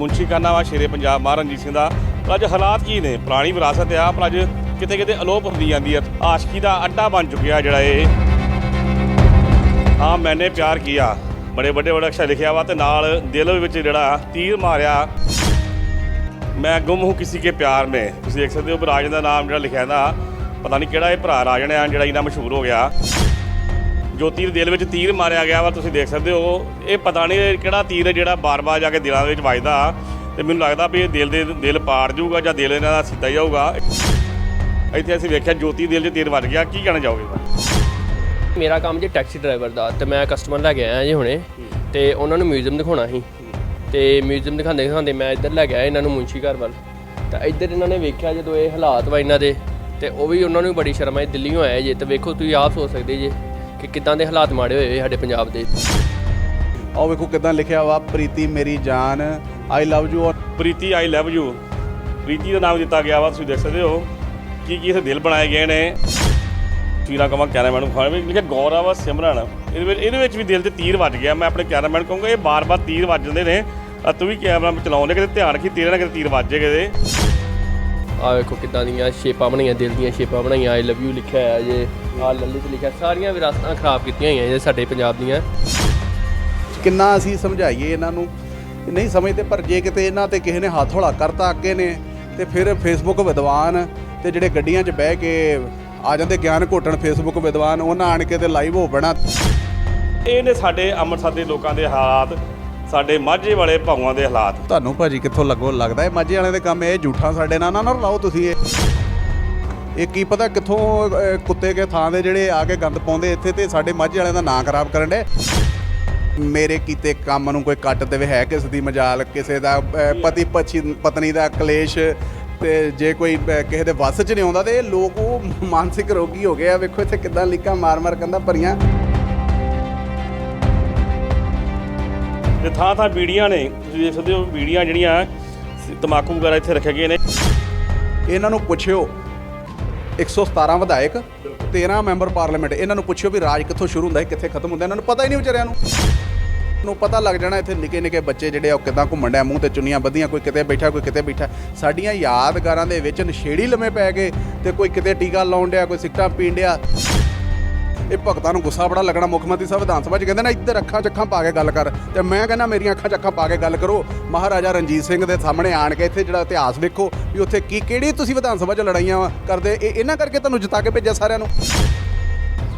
ਮੁੰਸ਼ੀ ਖਾਨਾ ਵਾ, ਸ਼ੇਰੇ ਪੰਜਾਬ ਮਹਾਰਾਜ ਸਿੰਘ ਦਾ। ਪਰ ਅੱਜ ਹਾਲਾਤ ਕੀ ਨੇ? ਪੁਰਾਣੀ ਵਿਰਾਸਤ ਆ ਪਰ ਅੱਜ ਕਿਤੇ ਕਿਤੇ ਅਲੋਪ ਹੁੰਦੀ ਜਾਂਦੀ ਆ। ਆਸ਼ਕੀ ਦਾ ਅੱਡਾ ਬਣ ਚੁੱਕਿਆ ਜਿਹੜਾ ਇਹ। ਹਾਂ, ਮੈਨੇ ਪਿਆਰ ਕੀਆ। ਬੜੇ ਵੱਡੇ ਵੱਡੇ ਅਕਸ਼ਰ ਲਿਖਿਆ ਵਾ ਤੇ ਨਾਲ ਦਿਲ ਵਿੱਚ ਜਿਹੜਾ ਤੀਰ ਮਾਰਿਆ। ਮੈਂ ਗੁੰਮ ਹੂੰ ਕਿਸੇ ਕੇ ਪਿਆਰ ਮੇ। ਤੁਸੀਂ ਦੇਖ ਸਕਦੇ ਹੋ ਵੀ ਰਾਜਨ ਦਾ ਨਾਮ ਜਿਹੜਾ ਲਿਖਿਆ ਨਾ, ਪਤਾ ਨਹੀਂ ਕਿਹੜਾ ਇਹ ਭਰਾ ਰਾਜਨ ਆ ਜਿਹੜਾ ਇਹਨਾਂ ਮਸ਼ਹੂਰ ਹੋ ਗਿਆ। ਜੋਤੀ ਦੇ ਦਿਲ ਵਿੱਚ ਤੀਰ ਮਾਰਿਆ ਗਿਆ ਵਾ, ਤੁਸੀਂ ਦੇਖ ਸਕਦੇ ਹੋ। ਇਹ ਪਤਾ ਨਹੀਂ ਕਿਹੜਾ ਤੀਰ ਹੈ ਜਿਹੜਾ ਬਾਰ-ਬਾਰ ਜਾ ਕੇ ਦਿਲਾਂ ਦੇ ਵਿੱਚ ਵੱਜਦਾ। ਤੇ ਮੈਨੂੰ ਲੱਗਦਾ ਵੀ ਇਹ ਦਿਲ ਦੇ ਦਿਲ ਪਾੜ ਜਾਊਗਾ ਜਾਂ ਦਿਲ ਇਹਨਾਂ ਦਾ ਸਿੱਧਾ ਜਾਊਗਾ। ਇੱਥੇ ਅਸੀਂ ਵੇਖਿਆ ਜੋਤੀ ਦਿਲ 'ਚ ਤੀਰ ਵੱਜ ਗਿਆ। ਕੀ ਕਹਿਣਾ ਚਾਹੋਗੇ? ਮੇਰਾ ਕੰਮ ਜੀ ਟੈਕਸੀ ਡਰਾਈਵਰ ਦਾ ਤੇ ਮੈਂ ਕਸਟਮਰ ਲੈ ਕੇ ਆਇਆ ਜੀ ਹੁਣੇ। ਤੇ ਉਹਨਾਂ ਨੂੰ ਮਿਊਜ਼ੀਅਮ ਦਿਖਾਉਣਾ ਸੀ। ਤੇ ਮਿਊਜ਼ੀਅਮ ਦਿਖਾਉਂਦੇ ਦਿਖਾਉਂਦੇ ਮੈਂ ਇੱਧਰ ਲੈ ਗਿਆ ਇਹਨਾਂ ਨੂੰ ਮੁੰਸ਼ੀ ਘਰ ਵੱਲ। ਤਾਂ ਇੱਧਰ ਇਹਨਾਂ ਨੇ ਵੇਖਿਆ ਜਦੋਂ ਇਹ ਹਾਲਾਤ ਵਾ ਇਹਨਾਂ ਦੇ, ਤੇ ਉਹ ਵੀ ਉਹਨਾਂ ਨੂੰ ਬੜੀ ਸ਼ਰਮ ਆਈ ਦਿੱਲੀੋਂ ਆਏ ਜੇ। ਤੇ ਵੇਖੋ ਤੁਸੀਂ ਆਪ ਸੋਚ ਸਕਦੇ ਜੇ। ਕਿ ਕਿੱਦਾਂ ਦੇ ਹਾਲਾਤ ਮਾੜੇ ਹੋਏ ਸਾਡੇ ਪੰਜਾਬ ਦੇ? ਆਹ ਵੇਖੋ ਕਿਦਾਂ ਲਿਖਿਆ ਵਾ ਪ੍ਰੀਤੀ ਮੇਰੀ ਜਾਨ I love you Preeti I love you Preeti ਦਾ ਨਾਮ ਦਿੱਤਾ ਗਿਆ ਵਾ ਤੁਸੀਂ ਦੇਖ ਸਕਦੇ ਹੋ। ਕੀ ਕੀ ਇੱਥੇ ਦਿਲ ਬਣਾਏ ਗਏ ਨੇ। ਤੀਰਾ ਕਮਾ ਕੈਮਰਾਮੈਨ ਨੂੰ ਖਾਣ ਵੀ ਲਿਖਿਆ ਗੌਰਵ ਸਿਮਰਨ। ਇਹਦੇ ਵਿੱਚ ਇਹਦੇ ਵਿੱਚ ਵੀ ਦਿਲ ਤੇ ਤੀਰ ਵੱਜ ਗਿਆ। ਮੈਂ ਆਪਣੇ ਕੈਮਰਾਮੈਨ ਨੂੰ ਕਹੂੰਗਾ ਇਹ ਬਾਰ-ਬਾਰ ਤੀਰ ਵੱਜਦੇ ਨੇ। ਆ ਤੂੰ ਵੀ ਕੈਮਰਾ ਚਲਾਉਂਦੇ ਕਿਤੇ ਧਿਆਨ ਰੱਖੀ ਤੇਰੇ ਨਾਲ ਕਿਤੇ ਤੀਰ ਵੱਜੇ ਕਿਤੇ। ਆਹ ਵੇਖੋ ਕਿੱਦਾਂ ਦੀਆਂ ਸ਼ੇਪਾਂ ਬਣਾਈਆਂ ਦਿਲ ਦੀਆਂ ਸ਼ੇਪਾਂ ਬਣਾਈਆਂ ਆਈ ਲਵ ਯੂ ਲਿਖਿਆ ਹੋਇਆ ਜੇ ਆਹ ਲੱਲੀ ਤੇ ਲਿਖਿਆ ਸਾਰੀਆਂ ਵਿਰਾਸਤਾਂ ਖਰਾਬ ਕੀਤੀਆਂ ਹੋਈਆਂ ਜੇ ਸਾਡੇ ਪੰਜਾਬ ਦੀਆਂ। ਕਿੰਨਾ ਅਸੀਂ ਸਮਝਾਈਏ ਇਹਨਾਂ ਨੂੰ ਨਹੀਂ ਸਮਝਦੇ ਪਰ ਜੇ ਕਿਤੇ ਇਹਨਾਂ ਤੇ ਕਿਸੇ ਨੇ ਹੱਥ ਹੌਲਾ ਕਰਤਾ ਅੱਗੇ ਨੇ ਤੇ ਫਿਰ ਫੇਸਬੁੱਕ ਵਿਦਵਾਨ ਤੇ ਜਿਹੜੇ ਗੱਡੀਆਂ 'ਚ ਬਹਿ ਕੇ ਆ ਜਾਂਦੇ ਗਿਆਨ ਘੋਟਣ ਫੇਸਬੁੱਕ ਵਿਦਵਾਨ ਉਹਨਾਂ ਆਣ ਕੇ ਤੇ ਲਾਈਵ ਹੋ ਬਣਾ ਇਹ ਨੇ ਸਾਡੇ ਅੰਮ੍ਰਿਤਸਰ ਦੇ ਲੋਕਾਂ ਦੇ ਹਾਲਾਤ ਸਾਡੇ ਮਾਝੇ ਵਾਲੇ ਭਾਵਾਂ ਦੇ ਹਾਲਾਤ। ਤੁਹਾਨੂੰ ਭਾਜੀ ਕਿੱਥੋਂ ਲੱਗੋ ਲੱਗਦਾ ਇਹ ਮਾਝੇ ਵਾਲਿਆਂ ਦੇ ਕੰਮ ਇਹ ਝੂਠਾ ਸਾਡੇ ਨਾਲ। ਨਾ ਨਾ ਲਾਓ ਤੁਸੀਂ ਇਹ। ਇਹ ਕੀ ਪਤਾ ਕਿੱਥੋਂ ਅਹ, ਕੁੱਤੇ ਕੇ ਥਾਂ ਦੇ ਜਿਹੜੇ ਆ ਕੇ ਗੰਦ ਪਾਉਂਦੇ ਇੱਥੇ ਤੇ ਸਾਡੇ ਮਾਝੇ ਵਾਲਿਆਂ ਦਾ ਨਾਂ ਖਰਾਬ ਕਰਨ ਦੇ। ਮੇਰੇ ਕੀਤੇ ਕੰਮ ਨੂੰ ਕੋਈ ਕੱਟ ਦੇਵੇ ਹੈ ਕਿਸ ਦੀ ਮਜਾਲ ਕਿਸੇ ਦਾ ਅਹ, ਪਤੀ ਪਛੀ ਪਤਨੀ ਦਾ ਕਲੇਸ਼ ਤੇ ਜੇ ਕੋਈ ਅਹ, ਕਿਸੇ ਦੇ ਵੱਸ 'ਚ ਨਹੀਂ ਆਉਂਦਾ ਤੇ ਇਹ ਲੋਕ ਉਹ ਮਾਨਸਿਕ ਰੋਗੀ ਹੋ ਗਏ ਆ। ਵੇਖੋ ਇੱਥੇ ਕਿੱਦਾਂ ਲੀਕਾਂ ਮਾਰ ਮਾਰ ਕੰਦਾ ਭਰੀਆਂ। ਤੇ ਥਾਂ ਥਾਂ ਬੀੜੀਆਂ ਨੇ। ਤੁਸੀਂ ਦੇਖ ਸਕਦੇ ਹੋ ਬੀੜੀਆਂ ਜਿਹੜੀਆਂ ਤਮਾਕੂ ਵਗੈਰਾ ਇੱਥੇ ਰੱਖੇ ਗਏ ਨੇ। ਇਹਨਾਂ ਨੂੰ ਪੁੱਛਿਓ 117 ਵਿਧਾਇਕ 13 ਮੈਂਬਰ ਪਾਰਲੀਮੈਂਟ ਇਹਨਾਂ ਨੂੰ ਪੁੱਛਿਓ ਵੀ ਰਾਜ ਕਿੱਥੋਂ ਸ਼ੁਰੂ ਹੁੰਦਾ ਹੈ ਕਿੱਥੇ ਖਤਮ ਹੁੰਦਾ ਇਹਨਾਂ ਨੂੰ ਪਤਾ ਹੀ ਨਹੀਂ ਵਿਚਾਰਿਆਂ ਨੂੰ। ਨੂੰ ਪਤਾ ਲੱਗ ਜਾਣਾ ਇੱਥੇ ਨਿੱਕੇ ਨਿੱਕੇ ਬੱਚੇ ਜਿਹੜੇ ਆ ਉਹ ਕਿਦਾਂ ਘੁੰਮਣ ਡਿਆ ਮੂੰਹ ਤੇ ਚੁੰਨੀਆਂ ਬੱਧੀਆਂ ਕੋਈ ਕਿਤੇ ਬੈਠਾ ਕੋਈ ਕਿਤੇ ਬੈਠਾ। ਸਾਡੀਆਂ ਯਾਦਗਾਰਾਂ ਦੇ ਵਿੱਚ ਨਸ਼ੇੜੀ ਲੰਮੇ ਪੈ ਗਏ ਤੇ ਕੋਈ ਕਿਤੇ ਟੀਕਾ ਲਾਉਣ ਡਿਆ ਕੋਈ ਸਿੱਕਟਾਂ ਪੀਣ ਡਿਆ। ਇਹ ਭਗਤਾਂ ਨੂੰ ਗੁੱਸਾ ਬੜਾ ਲੱਗਣਾ ਮੁੱਖ ਮੰਤਰੀ ਸਾਹਿਬ ਵਿਧਾਨ ਸਭਾ 'ਚ ਕਹਿੰਦੇ ਨਾ ਇੱਧਰ ਅੱਖਾਂ ਚੱਖਾਂ ਪਾ ਕੇ ਗੱਲ ਕਰ। ਤੇ ਮੈਂ ਕਹਿੰਦਾ ਮੇਰੀਆਂ ਅੱਖਾਂ ਚੱਖਾਂ ਪਾ ਕੇ ਗੱਲ ਕਰੋ। ਮਹਾਰਾਜਾ ਰਣਜੀਤ ਸਿੰਘ ਦੇ ਸਾਹਮਣੇ ਆਣ ਕੇ ਇੱਥੇ ਜਿਹੜਾ ਇਤਿਹਾਸ ਵੇਖੋ ਵੀ ਉੱਥੇ ਕੀ ਕਿਹੜੀ ਤੁਸੀਂ ਵਿਧਾਨ ਸਭਾ 'ਚ ਲੜਾਈਆਂ ਵਾ ਕਰਦੇ। ਇਹ ਇਹਨਾਂ ਕਰਕੇ ਤੁਹਾਨੂੰ ਜਿਤਾ ਕੇ ਭੇਜਿਆ ਸਾਰਿਆਂ ਨੂੰ।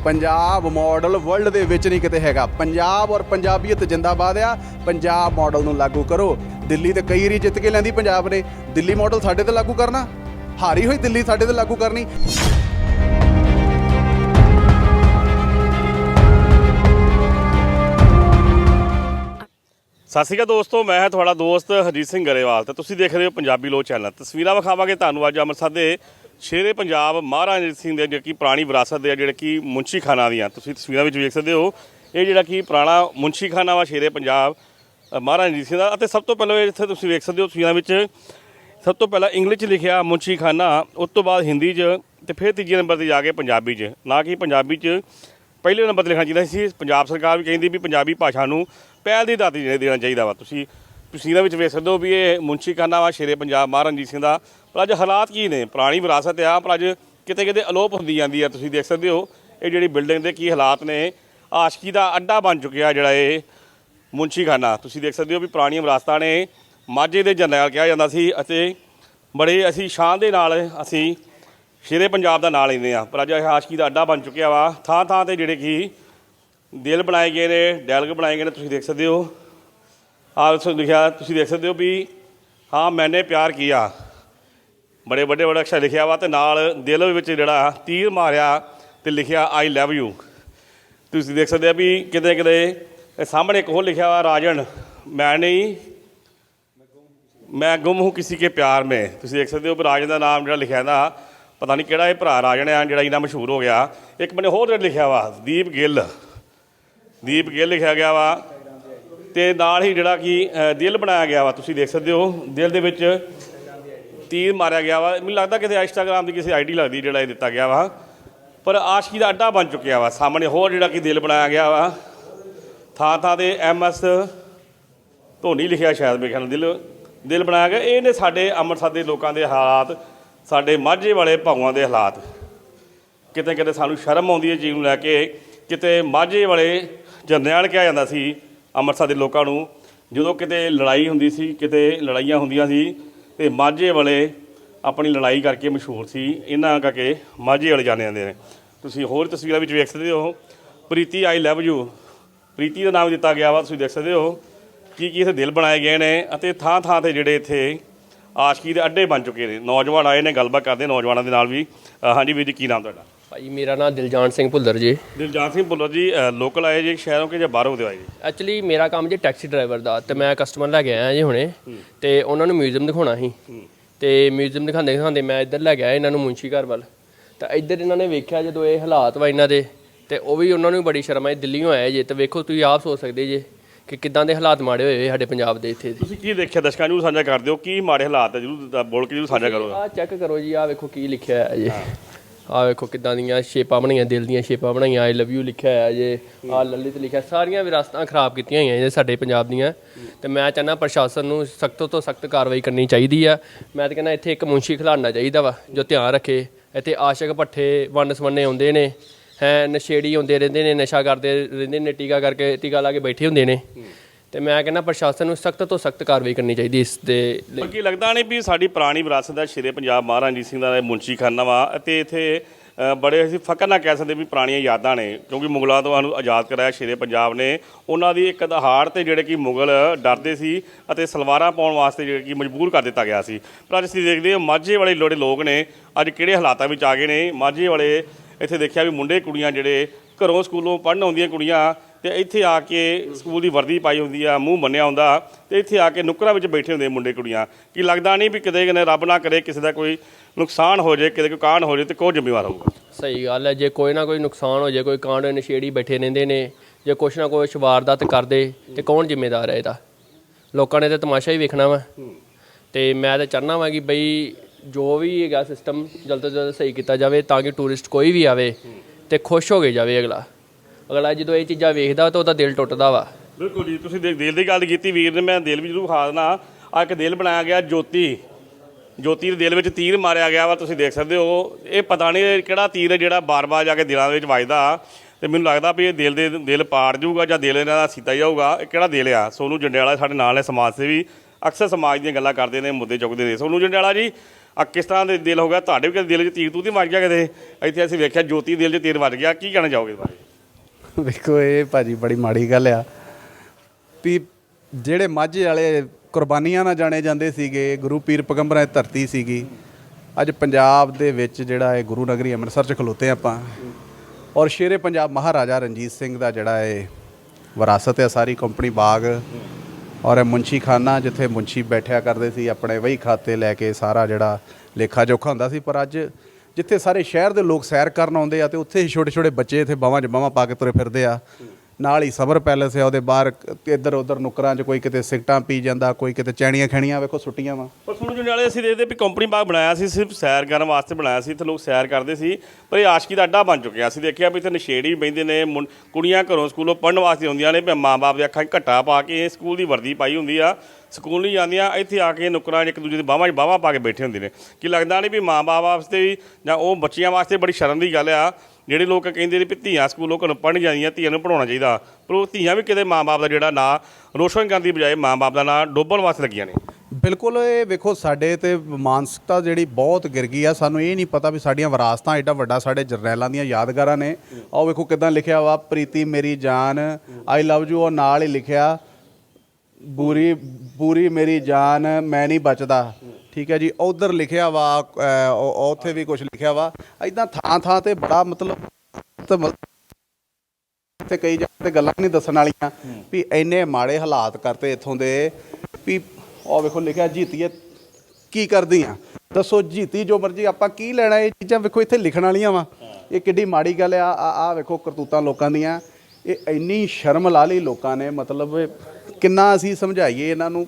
ਪੰਜਾਬ ਮਾਡਲ ਵਰਲਡ ਦੇ ਵਿੱਚ ਨਹੀਂ ਕਿਤੇ ਹੈਗਾ। ਪੰਜਾਬ ਔਰ ਪੰਜਾਬੀਅਤ ਜਿੰਦਾਬਾਦ ਆ। ਪੰਜਾਬ ਮਾਡਲ ਨੂੰ ਲਾਗੂ ਕਰੋ। ਦਿੱਲੀ ਤੇ ਕਈ ਰੀ ਜਿੱਤ ਕੇ ਲੈਂਦੀ ਪੰਜਾਬ ਨੇ। ਦਿੱਲੀ ਮਾਡਲ ਸਾਡੇ ਤੇ ਲਾਗੂ ਕਰਨਾ। ਹਾਰੀ ਹੋਈ ਦਿੱਲੀ ਸਾਡੇ ਤੇ ਲਾਗੂ ਕਰਨੀ। ਸਤਿ ਸ਼੍ਰੀ ਅਕਾਲ ਦੋਸਤੋ ਮੈਂ ਹਾਂ ਤੁਹਾਡਾ ਦੋਸਤ ਹਰਜੀਤ ਸਿੰਘ ਗਰੇਵਾਲ ਤੇ ਤੁਸੀਂ ਦੇਖ ਰਹੇ ਹੋ ਪੰਜਾਬੀ ਲੋ ਚੈਨਲ। ਤਸਵੀਰਾਂ ਵਿਖਾਵਾਂਗੇ ਤੁਹਾਨੂੰ ਅੱਜ ਅੰਮ੍ਰਿਤਸਰ ਦੇ ਸ਼ੇਰੇ ਪੰਜਾਬ ਮਹਾਰਾਜਾ ਰਣਜੀਤ ਸਿੰਘ ਦੇ ਜਿਹੜੀ ਕਿ ਪੁਰਾਣੀ ਵਿਰਾਸਤ ਦੇ ਆ, ਜਿਹੜੇ ਕਿ ਮੁੰਸ਼ੀ ਖਾਨਾ ਦੀਆਂ। ਤੁਸੀਂ ਤਸਵੀਰਾਂ ਵਿੱਚ ਵੇਖ ਸਕਦੇ ਹੋ ਇਹ ਜਿਹੜਾ ਕਿ ਪੁਰਾਣਾ ਮੁੰਸ਼ੀ ਖਾਨਾ ਵਾ ਸ਼ੇਰੇ ਪੰਜਾਬ ਅ, ਮਹਾਰਾਜਾ ਰਣਜੀਤ ਸਿੰਘ ਦਾ। ਅਤੇ ਸਭ ਤੋਂ ਪਹਿਲਾਂ ਇੱਥੇ ਤੁਸੀਂ ਵੇਖ ਸਕਦੇ ਹੋ ਤਸਵੀਰਾਂ ਵਿੱਚ ਸਭ ਤੋਂ ਪਹਿਲਾਂ ਇੰਗਲਿਸ਼ 'ਚ ਲਿਖਿਆ ਮੁੰਸ਼ੀ ਖਾਨਾ ਉਸ ਤੋਂ ਬਾਅਦ ਹਿੰਦੀ 'ਚ ਤੇ ਫਿਰ ਤੀਜੇ ਨੰਬਰ ਤੇ ਜਾ ਕੇ ਪੰਜਾਬੀ 'ਚ। ਨਾ ਕਿ ਪੰਜਾਬੀ 'ਚ ਪਹਿਲੇ ਨੰਬਰ ਤੇ ਲਿਖਣਾ ਚਾਹੀਦਾ ਸੀ। ਪੰਜਾਬ ਸਰਕਾਰ ਵੀ ਕਹਿੰਦੀ ਵੀ ਪੰਜਾਬੀ ਭਾਸ਼ਾ ਨੂੰ ਪਹਿਲ ਦੀ ਦਾਤੀ ਜਿਹੜੇ ਦੇਣਾ ਚਾਹੀਦਾ ਵਾ। ਤੁਸੀਂ ਤਸਵੀਰਾਂ ਵਿੱਚ ਵੇਖ ਸਕਦੇ ਹੋ ਵੀ ਇਹ ਮੁੰਸ਼ੀ ਖਾਨਾ ਵਾ, ਸ਼ੇਰੇ ਪੰਜਾਬ ਮਹਾਰਾਜਾ ਸਿੰਘ ਦਾ। ਪਰ ਅੱਜ ਹਾਲਾਤ ਕੀ ਨੇ? ਪੁਰਾਣੀ ਵਿਰਾਸਤ ਆ, ਪਰ ਅੱਜ ਕਿਤੇ ਕਿਤੇ ਅਲੋਪ ਹੁੰਦੀ ਜਾਂਦੀ ਆ। ਤੁਸੀਂ ਦੇਖ ਸਕਦੇ ਹੋ, ਇਹ ਜਿਹੜੀ ਬਿਲਡਿੰਗ ਦੇ ਕੀ ਹਾਲਾਤ ਨੇ, ਆਸ਼ਕੀ ਦਾ ਅੱਡਾ ਬਣ ਚੁੱਕਿਆ ਜਿਹੜਾ ਇਹ ਮੁੰਸ਼ੀ ਖਾਨਾ। ਤੁਸੀਂ ਦੇਖ ਸਕਦੇ ਹੋ ਵੀ ਪੁਰਾਣੀਆਂ ਵਿਰਾਸਤਾਂ ਨੇ ਮਾਝੇ ਦੇ ਜਰਨੈਲ ਕਿਹਾ ਜਾਂਦਾ ਸੀ ਅਤੇ ਬੜੇ ਅਸੀਂ ਸ਼ਾਨ ਦੇ ਨਾਲ ਅਸੀਂ ਸ਼ੇਰੇ ਪੰਜਾਬ ਦਾ ਨਾਂ ਲੈਂਦੇ ਆ ਪਰ ਅੱਜ ਇਹ ਆਸ਼ਕੀ ਦਾ ਅੱਡਾ ਬਣ ਚੁੱਕਿਆ ਵਾ। ਥਾਂ ਥਾਂ ਤੇ ਜਿਹੜੇ ਕਿ ਦਿਲ ਬਣਾਏ ਗਏ ਨੇ ਡਾਇਲਗ ਬਣਾਏ ਗਏ ਨੇ, ਤੁਸੀਂ ਦੇਖ ਸਕਦੇ ਹੋ। ਆਹ ਉਸ ਲਿਖਿਆ, ਤੁਸੀਂ ਦੇਖ ਸਕਦੇ ਹੋ ਵੀ, ਹਾਂ, ਮੈਨੇ ਪਿਆਰ ਕੀਆ ਬੜੇ ਵੱਡੇ ਵੱਡੇ ਅਕਸ਼ਰ ਲਿਖਿਆ ਵਾ ਤੇ ਨਾਲ ਦਿਲ ਵਿੱਚ ਜਿਹੜਾ ਤੀਰ ਮਾਰਿਆ ਤੇ ਲਿਖਿਆ ਆਈ ਲਵ ਯੂ ਤੁਸੀਂ ਦੇਖ ਸਕਦੇ ਆ ਵੀ ਕਿਤੇ ਕਿਤੇ ਸਾਹਮਣੇ ਇੱਕ ਹੋਰ ਲਿਖਿਆ ਵਾ, ਰਾਜਨ, ਮੈਂ ਨਹੀਂ, ਮੈਂ ਗੁੰਮ ਹੂੰ ਕਿਸੇ ਕੇ ਪਿਆਰ ਮੇ। ਤੁਸੀਂ ਦੇਖ ਸਕਦੇ ਹੋ ਵੀ ਰਾਜਨ ਦਾ ਨਾਮ ਜਿਹੜਾ ਲਿਖਿਆ ਨਾ ਪਤਾ ਨਹੀਂ ਕਿਹੜਾ ਇਹ ਭਰਾ ਰਾਜਨ ਆ ਜਿਹੜਾ ਇਹਨਾਂ ਮਸ਼ਹੂਰ ਹੋ ਗਿਆ। ਇੱਕ ਬੰਨੇ ਹੋਰ ਜਿਹੜਾ ਲਿਖਿਆ ਵਾ, ਦੀਪ ਗਿੱਲ। ਦੀਪ ਗਿੱਲ ਲਿਖਿਆ ਗਿਆ ਵਾ। ਤੇ ਨਾਲ ਹੀ ਜਿਹੜਾ ਕਿ ਦਿਲ ਬਣਾਇਆ ਗਿਆ ਵਾ, ਤੁਸੀਂ ਦੇਖ ਸਕਦੇ ਹੋ। ਦਿਲ ਦੇ ਵਿੱਚ ਤੀਰ ਮਾਰਿਆ ਗਿਆ ਵਾ। ਮੈਨੂੰ ਲੱਗਦਾ ਕਿਤੇ ਇੰਸਟਾਗ੍ਰam ਦੀ ਕਿਸੇ ਆਈਡੀ ਲੱਗਦੀ ਜਿਹੜਾ ਇਹ ਦਿੱਤਾ ਗਿਆ ਵਾ। ਪਰ ਆਸ਼ਕੀ ਦਾ ਅੱਡਾ ਬਣ ਚੁੱਕਿਆ ਵਾ। ਸਾਹਮਣੇ ਹੋਰ ਜਿਹੜਾ ਕਿ ਦਿਲ ਬਣਾਇਆ ਗਿਆ ਵਾ। ਥਾਂ ਥਾਂ ਤੇ ਐਮ ਐਸ ਧੋਨੀ ਲਿਖਿਆ ਸ਼ਾਇਦ ਮੇਰੇ ਖਿਆਲ ਦਿਲ ਦਿਲ ਬਣਾਇਆ ਗਿਆ। ਇਹ ਨੇ ਸਾਡੇ ਅੰਮ੍ਰਿਤਸਰ ਦੇ ਲੋਕਾਂ ਦੇ ਹਾਲਾਤ, ਸਾਡੇ ਮਾਝੇ ਵਾਲੇ ਭਾਊਆਂ ਦੇ ਹਾਲਾਤ। ਕਿਤੇ ਕਿਤੇ ਸਾਨੂੰ ਸ਼ਰਮ ਆਉਂਦੀ ਹੈ ਜੀ ਨੂੰ ਲੈ ਕੇ। ਕਿਤੇ ਮਾਝੇ ਵਾਲੇ ਜਰਨੈਲ ਕਿਹਾ ਜਾਂਦਾ ਸੀ ਅੰਮ੍ਰਿਤਸਰ ਦੇ ਲੋਕਾਂ ਨੂੰ, ਜਦੋਂ ਕਿਤੇ ਲੜਾਈ ਹੁੰਦੀ ਸੀ, ਕਿਤੇ ਲੜਾਈਆਂ ਹੁੰਦੀਆਂ ਸੀ, ਤੇ ਮਾਝੇ ਵਾਲੇ ਆਪਣੀ ਲੜਾਈ ਕਰਕੇ ਮਸ਼ਹੂਰ ਸੀ, ਇਹਨਾਂ ਕਰਕੇ ਮਾਝੇ ਵਾਲੇ ਜਾਣੇ ਜਾਂਦੇ ਨੇ। ਤੁਸੀਂ ਹੋਰ ਤਸਵੀਰਾਂ ਵਿੱਚ ਵੇਖ ਸਕਦੇ ਹੋ। Preeti I love you Preeti ਦਾ ਨਾਮ ਦਿੱਤਾ ਗਿਆ ਵਾ, ਤੁਸੀਂ ਦੇਖ ਸਕਦੇ ਹੋ। ਕੀ ਕੀ ਇੱਥੇ ਦਿਲ ਬਣਾਏ ਗਏ ਨੇ ਅਤੇ ਥਾਂ ਥਾਂ ਤੇ ਜਿਹੜੇ ਇੱਥੇ ਆਸ਼ਕੀ ਦੇ ਅੱਡੇ ਬਣ ਚੁੱਕੇ ਨੇ। ਨੌਜਵਾਨ ਆਏ ਨੇ, ਗੱਲਬਾਤ ਕਰਦੇ ਨੌਜਵਾਨਾਂ ਦੇ ਨਾਲ ਵੀ। ਹਾਂਜੀ ਵੀਰ ਜੀ, ਕੀ ਨਾਮ ਤੁਹਾਡਾ? ਭਾਈ ਮੇਰਾ ਨਾਮ ਦਿਲਜਾਨ ਸਿੰਘ ਭੁੱਲਰ ਜੀ। ਦਿਲਜਾਨ ਸਿੰਘ ਭੁੱਲਰ ਜੀ ਲੋਕਲ ਆਏ ਜੀ ਸ਼ਹਿਰੋਂ ਕਿ ਜਾਂ ਬਾਹਰੋਂ ਦੇ ਆਏ ਜੀ? ਐਕਚੁਅਲੀ ਮੇਰਾ ਕੰਮ ਜੀ ਟੈਕਸੀ ਡਰਾਈਵਰ ਦਾ ਤੇ ਮੈਂ ਕਸਟਮਰ ਲੈ ਕੇ ਆਇਆ ਜੀ ਹੁਣੇ। ਤੇ ਉਹਨਾਂ ਨੂੰ ਮਿਊਜ਼ੀਅਮ ਦਿਖਾਉਣਾ ਸੀ। ਤੇ ਮਿਊਜ਼ੀਅਮ ਦਿਖਾਉਂਦੇ ਦਿਖਾਉਂਦੇ ਮੈਂ ਇੱਧਰ ਲੈ ਗਿਆ ਇਹਨਾਂ ਨੂੰ ਮੁੰਸ਼ੀ ਘਰ ਵੱਲ। ਤਾਂ ਇੱਧਰ ਇਹਨਾਂ ਨੇ ਵੇਖਿਆ ਜਦੋਂ ਇਹ ਹਾਲਾਤ ਵਾ ਇਹਨਾਂ ਦੇ ਤੇ ਉਹ ਵੀ ਉਹਨਾਂ ਨੂੰ ਬੜੀ ਸ਼ਰਮ ਆਈ ਦਿੱਲੀੋਂ ਆਏ ਜੇ ਤੇ ਵੇਖੋ ਤੁਸੀਂ ਆਪ ਸੋਚ ਸਕਦੇ ਜੇ ਕਿ ਕਿੱਦਾਂ ਦੇ ਹਾਲਾਤ ਮਾੜੇ ਹੋਏ ਹੋਏ ਸਾਡੇ ਪੰਜਾਬ ਦੇ ਇੱਥੇ ਤੁਸੀਂ ਕੀ ਦੇਖਿਆ ਦਰਸ਼ਕਾਂ ਨੂੰ ਸਾਂਝਾ ਕਰ ਦਿਓ ਕੀ ਮਾੜੇ ਹਾਲਾਤ ਹੈ ਜਰੂਰ ਬੋਲ ਕੇ ਜਰੂਰ ਸਾਂਝਾ ਕਰੋ। ਆਹ ਚੈੱਕ ਕਰੋ ਜੀ ਆਹ ਵੇਖੋ ਕੀ ਲਿਖਿਆ ਹੈ ਜੀ। ਆਹ ਵੇਖੋ ਕਿੱਦਾਂ ਦੀਆਂ ਸ਼ੇਪਾਂ ਬਣਾਈਆਂ ਦਿਲ ਦੀਆਂ ਸ਼ੇਪਾਂ ਬਣਾਈਆਂ ਆਈ ਲਵ ਯੂ ਲਿਖਿਆ ਹੋਇਆ ਜੇ ਆਹ ਲਲਿਤ ਲਿਖਿਆ ਸਾਰੀਆਂ ਵਿਰਾਸਤਾਂ ਖਰਾਬ ਕੀਤੀਆਂ ਹੋਈਆਂ ਜੇ ਸਾਡੇ ਪੰਜਾਬ ਦੀਆਂ। ਤੇ ਮੈਂ ਚਾਹੁੰਦਾ ਪ੍ਰਸ਼ਾਸਨ ਨੂੰ ਸਖਤ ਤੋਂ ਸਖਤ ਕਾਰਵਾਈ ਕਰਨੀ ਚਾਹੀਦੀ ਆ। ਮੈਂ ਤਾਂ ਕਹਿੰਦਾ ਇੱਥੇ ਇੱਕ ਮੁੰਸ਼ੀ ਖਿਲਾੜਨਾ ਚਾਹੀਦਾ ਵਾ ਜੋ ਧਿਆਨ ਰੱਖੇ। ਇੱਥੇ ਆਸ਼ਕ ਭੱਠੇ ਵੰਨ ਸਵੰਨੇ ਆਉਂਦੇ ਨੇ ਹੈ ਨਸ਼ੇੜੀ ਹੁੰਦੇ ਰਹਿੰਦੇ ਨੇ ਨਸ਼ਾ ਕਰਦੇ ਰਹਿੰਦੇ ਨੇ ਟੀਕਾ ਕਰਕੇ ਟੀਕਾ ਲਾ ਕੇ ਬੈਠੇ ਹੁੰਦੇ ਨੇ। ਤੇ ਮੈਂ ਕਹਿੰਦਾ ਪ੍ਰਸ਼ਾਸਨ ਨੂੰ ਸਖਤ ਤੋਂ ਸਖਤ ਕਾਰਵਾਈ ਕਰਨੀ ਚਾਹੀਦੀ ਇਸ ਦੇ ਲਈ। ਪਰ ਲੱਗਦਾ ਨਹੀਂ ਵੀ ਸਾਡੀ ਪੁਰਾਣੀ ਵਿਰਾਸਤ ਦਾ ਸ਼ੇਰੇ ਪੰਜਾਬ ਮਹਾਰਾਜਾ ਸਿੰਘ ਦਾ ਇਹ ਖਾਨਾ ਵਾ ਅਤੇ ਇੱਥੇ ਬੜੇ ਅਸੀਂ ਫਕਰ ਨਾਲ ਕਹਿ ਸਕਦੇ ਵੀ ਪੁਰਾਣੀਆਂ ਯਾਦਾਂ ਨੇ, ਕਿਉਂਕਿ ਮੁਗਲਾਂ ਤੋਂ ਸਾਨੂੰ ਆਜ਼ਾਦ ਕਰਾਇਆ ਸ਼ੇਰੇ ਪੰਜਾਬ ਨੇ। ਉਹਨਾਂ ਦੀ ਇੱਕ ਦਹਾੜ ਤੇ ਜਿਹੜੇ ਕਿ ਮੁਗਲ ਡਰਦੇ ਸੀ ਅਤੇ ਸਲਵਾਰਾਂ ਪਾਉਣ ਵਾਸਤੇ ਜਿਹੜੇ ਕਿ ਮਜਬੂਰ ਕਰ ਦਿੱਤਾ ਗਿਆ ਸੀ। ਪਰ ਅੱਜ ਅਸੀਂ ਦੇਖਦੇ ਹਾਂ ਮਾਝੇ ਵਾਲੇ ਲੋੜੇ ਲੋਕ ਨੇ, ਅੱਜ ਕਿਹੜੇ ਹਾਲਾਤਾਂ ਵਿੱਚ ਆ ਗਏ ਨੇ? ਮਾਝੇ ਵਾਲੇ ਇੱਥੇ ਦੇਖਿਆ ਵੀ ਮੁੰਡੇ ਕੁੜੀਆਂ ਜਿਹੜੇ ਘਰੋਂ ਸਕੂਲੋਂ ਪੜ੍ਹਨ ਆਉਂਦੀਆਂ ਕੁੜੀਆਂ ਤੇ ਇੱਥੇ ਆ ਕੇ ਸਕੂਲ ਦੀ ਵਰਦੀ ਪਾਈ ਹੁੰਦੀ ਆ, ਮੂੰਹ ਬੰਨਿਆ ਹੁੰਦਾ ਤੇ ਇੱਥੇ ਆ ਕੇ ਨੁੱਕਰਾਂ ਵਿੱਚ ਬੈਠੇ ਹੁੰਦੇ ਮੁੰਡੇ ਕੁੜੀਆਂ। ਕਿ ਲੱਗਦਾ ਨਹੀਂ ਵੀ ਕਿਤੇ ਕਿਤੇ ਰੱਬ ਨਾ ਕਰੇ, ਕਿਸੇ ਦਾ ਕੋਈ ਨੁਕਸਾਨ ਹੋ ਜਾਏ ਕਿਤੇ ਕੋਈ ਕਾਂਡ ਹੋ ਜਾਏ ਤੇ ਕੌਣ ਜ਼ਿੰਮੇਵਾਰ ਹੋਊਗਾ? ਸਹੀ ਗੱਲ ਹੈ, ਜੇ ਕੋਈ ਨਾ ਕੋਈ ਨੁਕਸਾਨ ਹੋ ਜਾਏ ਕੋਈ ਕਾਂਡ ਨਸ਼ੇੜੀ ਬੈਠੇ ਰਹਿੰਦੇ ਨੇ, ਜੇ ਕੁਛ ਨਾ ਕੁਛ ਵਾਰਦਾਤ ਕਰਦੇ ਤੇ ਕੌਣ ਜ਼ਿੰਮੇਦਾਰ ਹੈ ਇਹਦਾ? ਲੋਕਾਂ ਨੇ ਤਾਂ ਤਮਾਸ਼ਾ ਹੀ ਵੇਖਣਾ ਵਾ। ਤੇ ਮੈਂ ਤਾਂ ਚਾਹਨਾ ਵਾਂ ਕਿ ਬਈ ਜੋ ਵੀ ਹੈਗਾ ਸਿਸਟਮ ਜਲਦ ਤੋਂ ਜਲਦ ਸਹੀ ਕੀਤਾ ਜਾਵੇ ਤਾਂ ਕਿ ਟੂਰਿਸਟ ਕੋਈ ਵੀ ਆਵੇ ਤੇ ਖੁਸ਼ ਹੋ ਕੇ ਜਾਵੇ ਅਗਲਾ। ਅਗਲਾ ਜਦੋਂ ਇਹ ਚੀਜ਼ਾਂ ਵੇਖਦਾ ਤਾਂ ਉਹਦਾ ਦਿਲ ਟੁੱਟਦਾ ਵਾ। ਬਿਲਕੁਲ ਜੀ, ਤੁਸੀਂ ਦੇ- ਦਿਲ ਦੀ ਗੱਲ ਕੀਤੀ ਵੀਰ ਨੇ, ਮੈਂ ਦਿਲ ਵੀ ਜ਼ਰੂਰ ਖਾ ਦੇਣਾ ਆ ਇੱਕ ਦਿਲ ਬਣਾਇਆ ਗਿਆ, ਜੋਤੀ। ਜੋਤੀ ਦੇ ਦਿਲ ਵਿੱਚ ਤੀਰ ਮਾਰਿਆ ਗਿਆ ਵਾ, ਤੁਸੀਂ ਦੇਖ ਸਕਦੇ ਹੋ। ਇਹ ਪਤਾ ਨਹੀਂ ਕਿਹੜਾ ਤੀਰ ਹੈ ਜਿਹੜਾ ਬਾਰ-ਬਾਰ ਜਾ ਕੇ ਦਿਲਾਂ ਦੇ ਵਿੱਚ ਵੱਜਦਾ। ਤੇ ਮੈਨੂੰ ਲੱਗਦਾ ਵੀ ਇਹ ਦਿਲ ਦੇ ਦਿਲ ਪਾੜ ਜਾਊਗਾ ਜਾਂ ਦਿਲ ਇਹਨਾਂ ਦਾ ਸੀਤਾ ਜਾਊਗਾ ਇਹ ਕਿਹੜਾ ਦਿਲ ਆ? ਸੋਨੂੰ ਜੰਡਿਆਲਾ ਸਾਡੇ ਨਾਲ ਹੈ ਸਮਾਜ ਸੇਵੀ। ਅਕਸਰ ਸਮਾਜ ਦੀਆਂ ਗੱਲਾਂ ਕਰਦੇ ਨੇ, ਮੁੱਦੇ ਚੁੱਕਦੇ ਨੇ। ਸੋਨੂੰ ਜੰਡਿਆਲਾ ਜੀ ਆ ਕਿਸ ਤਰ੍ਹਾਂ ਦੇ ਦਿਲ ਹੋ ਗਿਆ? ਤੁਹਾਡੇ ਵੀ ਕਦੇ ਦਿਲ 'ਚ ਤੀਰ ਤੂੰ ਦੀ ਵੱਜ ਗਿਆ ਕਿਤੇ? ਇੱਥੇ ਅਸੀਂ ਵੇਖਿਆ ਜੋਤੀ ਦਿਲ 'ਚ ਤੀਰ ਵੱਜ ਗਿਆ। ਕੀ ਕਹਿਣਾ ਚਾਹੋਗੇ ਇਸ ਬਾਰੇ? ਵੇਖੋ ਇਹ ਭਾਜੀ ਬੜੀ ਮਾੜੀ ਗੱਲ ਆ। ਵੀ ਜਿਹੜੇ ਮਾਝੇ ਵਾਲੇ ਕੁਰਬਾਨੀਆਂ ਨਾਲ ਜਾਣੇ ਜਾਂਦੇ ਸੀਗੇ, ਗੁਰੂ ਪੀਰ ਪੈਗੰਬਰਾਂ ਦੀ ਧਰਤੀ ਸੀਗੀ, ਅੱਜ ਪੰਜਾਬ ਦੇ ਵਿੱਚ ਜਿਹੜਾ ਇਹ ਗੁਰੂ ਨਗਰੀ ਅੰਮ੍ਰਿਤਸਰ 'ਚ ਖਲੋਤੇ ਆਪਾਂ, ਔਰ ਸ਼ੇਰੇ ਪੰਜਾਬ ਮਹਾਰਾਜਾ ਰਣਜੀਤ ਸਿੰਘ ਦਾ ਜਿਹੜਾ ਇਹ ਵਿਰਾਸਤ ਹੈ ਸਾਰੀ ਕੰਪਨੀ ਬਾਗ, ਔਰ ਇਹ ਮੁੰਸ਼ੀ ਖਾਨਾ ਜਿੱਥੇ ਮੁੰਸ਼ੀ ਬੈਠਿਆ ਕਰਦੇ ਸੀ, ਆਪਣੇ ਵਹੀ ਖਾਤੇ ਲੈ ਕੇ ਸਾਰਾ ਜਿਹੜਾ ਲੇਖਾ ਜੋਖਾ ਹੁੰਦਾ ਸੀ, ਪਰ ਅੱਜ ਜਿੱਥੇ ਸਾਰੇ ਸ਼ਹਿਰ ਦੇ ਲੋਕ ਸੈਰ ਕਰਨ ਆਉਂਦੇ ਆ ਤੇ ਉੱਥੇ ਹੀ ਛੋਟੇ ਛੋਟੇ ਬੱਚੇ ਇੱਥੇ ਬਾਹਾਂ 'ਚ ਬਾਹਾਂ ਪਾ ਕੇ ਤੁਰੇ ਫਿਰਦੇ ਆ। ਨਾਲ ਹੀ ਸਮਰ ਪੈਲਸ ਹੈ ਉਹਦੇ ਬਾਹਰ ਇੱਧਰ ਉੱਧਰ ਨੁੱਕਰਾਂ 'ਚ ਕੋਈ ਕਿਤੇ ਸਿਗਟਾਂ ਪੀ ਜਾਂਦਾ, ਕੋਈ ਕਿਤੇ ਚੈਣੀਆਂ ਖੈਣੀਆਂ ਵੇਖੋ ਸੁੱਟੀਆਂ ਵਾ। ਪਰ ਸੁਣੋ ਜੀ, ਨਾਲੇ ਅਸੀਂ ਦੇਖਦੇ ਵੀ ਕੰਪਨੀ ਬਾਗ ਬਣਾਇਆ ਸੀ, ਸਿਰਫ ਸੈਰ ਕਰਨ ਵਾਸਤੇ ਬਣਾਇਆ ਸੀ, ਇੱਥੇ ਲੋਕ ਸੈਰ ਕਰਦੇ ਸੀ, ਪਰ ਇਹ ਆਸ਼ਕੀ ਦਾ ਅੱਡਾ ਬਣ ਚੁੱਕਿਆ। ਅਸੀਂ ਦੇਖਿਆ ਵੀ ਇੱਥੇ ਨਸ਼ੇੜੀ ਬੈਂਦੇ ਨੇ, ਮੁੰ- ਕੁੜੀਆਂ ਘਰੋਂ ਸਕੂਲੋਂ ਪੜ੍ਹਨ ਵਾਸਤੇ ਆਉਂਦੀਆਂ ਨੇ, ਵੀ ਮਾਂ-ਬਾਪ ਦੇ ਅੱਖਾਂ 'ਚ ਘੱਟਾ ਪਾ ਕੇ ਇਹ ਸਕੂਲ ਦੀ ਵਰਦੀ ਪਾਈ ਹੁੰਦੀ ਆ। ਸਕੂਲ ਨਹੀਂ ਜਾਂਦੀਆਂ, ਇੱਥੇ ਆ ਕੇ ਨੁਕਰਾਂ 'ਚ ਇੱਕ ਦੂਜੇ ਦੇ ਬਾਹਾਂ 'ਚ ਬਾਹਾਂ ਪਾ ਕੇ ਬੈਠੇ ਹੁੰਦੇ ਨੇ। ਕਿ ਲੱਗਦਾ ਨਹੀਂ ਵੀ ਮਾਂ-ਬਾਪ ਵਾਸਤੇ ਵੀ ਜਾਂ ਉਹ ਬੱਚਿਆਂ ਵਾਸਤੇ ਬੜੀ ਸ਼ਰਮ ਦੀ ਗੱਲ ਆ, ਜਿਹੜੇ ਲੋਕ ਕਹਿੰਦੇ ਨੇ ਵੀ ਧੀਆਂ ਸਕੂਲੋਂ ਘਰੋਂ ਪੜ੍ਹਨ ਜਾਂਦੀਆਂ, ਧੀਆਂ ਨੂੰ ਪੜਾਉਣਾ ਚਾਹੀਦਾ। ਪਰ ਉਹ ਧੀਆਂ ਵੀ ਕਿਤੇ ਮਾਂ-ਬਾਪ ਦਾ ਜਿਹੜਾ ਨਾਂ ਰੋਸ਼ਨ ਕਰਨ ਦੀ ਬਜਾਏ ਮਾਂ-ਬਾਪ ਦਾ ਨਾਂ ਡੋਬਣ ਵਾਸਤੇ ਲੱਗੀਆਂ ਨੇ। ਬਿਲਕੁਲ, ਇਹ ਵੇਖੋ, ਸਾਡੇ ਤੇ ਮਾਨਸਿਕਤਾ ਜਿਹੜੀ ਬਹੁਤ ਗਿਰ ਗਈ ਆ। ਸਾਨੂੰ ਇਹ ਨਹੀਂ ਪਤਾ ਵੀ ਸਾਡੀਆਂ ਵਿਰਾਸਤਾਂ ਐਡਾ ਵੱਡਾ ਸਾਡੇ ਜਰਨੈਲਾਂ ਦੀਆਂ ਯਾਦਗਾਰਾਂ ਨੇ। ਆਓ ਵੇਖੋ ਕਿਦਾਂ ਲਿਖਿਆ ਵਾ, ਪ੍ਰੀਤੀ ਮੇਰੀ ਜਾਨ ਆਈ ਲਵ ਯੂ ਉਹ ਨਾਲ ਹੀ ਲਿਖਿਆ। ਬੂਰੀ ਬੂਰੀ ਮੇਰੀ ਜਾਨ ਮੈਂ ਨਹੀਂ ਬਚਦਾ। ਠੀਕ ਹੈ ਜੀ ਉਧਰ ਲਿਖਿਆ ਵਾ ਅਹ, ਉਹ- ਉੱਥੇ ਵੀ ਕੁਝ ਲਿਖਿਆ ਵਾ। ਐਦਾਂ ਥਾਂ ਥਾਂ ਤੇ ਬੜਾ ਮਤਲਬ ਤੇ ਮ- ਤੇ ਕਈ ਜਗ੍ਹਾ ਤੇ ਗੱਲਾਂ ਨਹੀਂ ਦੱਸਣ ਵਾਲੀਆਂ। ਵੀ ਇੰਨੇ ਮਾੜੇ ਹਾਲਾਤ ਕਰਤੇ ਇੱਥੋਂ ਦੇ ਵੀ ਉਹ ਵੇਖੋ ਲਿਖਿਆ ਜੀਤੀਏ ਕੀ ਕਰਦੀ ਆ ਦੱਸੋ ਜੀਤੀ ਜੋ ਮਰਜ਼ੀ ਆਪਾਂ ਕੀ ਲੈਣਾ ਇਹ ਚੀਜ਼ਾਂ ਵੇਖੋ ਇੱਥੇ ਲਿਖਣ ਵਾਲੀਆਂ ਵਾ। ਇਹ ਕਿੱਡੀ ਮਾੜੀ ਗੱਲ ਆ। ਆ ਆ ਵੇਖੋ ਕਰਤੂਤਾਂ ਲੋਕਾਂ ਦੀਆਂ। ਇਹ ਇੰਨੀ ਸ਼ਰਮ ਲਾ ਲਈ ਲੋਕਾਂ ਨੇ ਮਤਲਬ ਇਹ ਕਿੰਨਾ ਅਸੀਂ ਸਮਝਾਈਏ ਇਹਨਾਂ ਨੂੰ?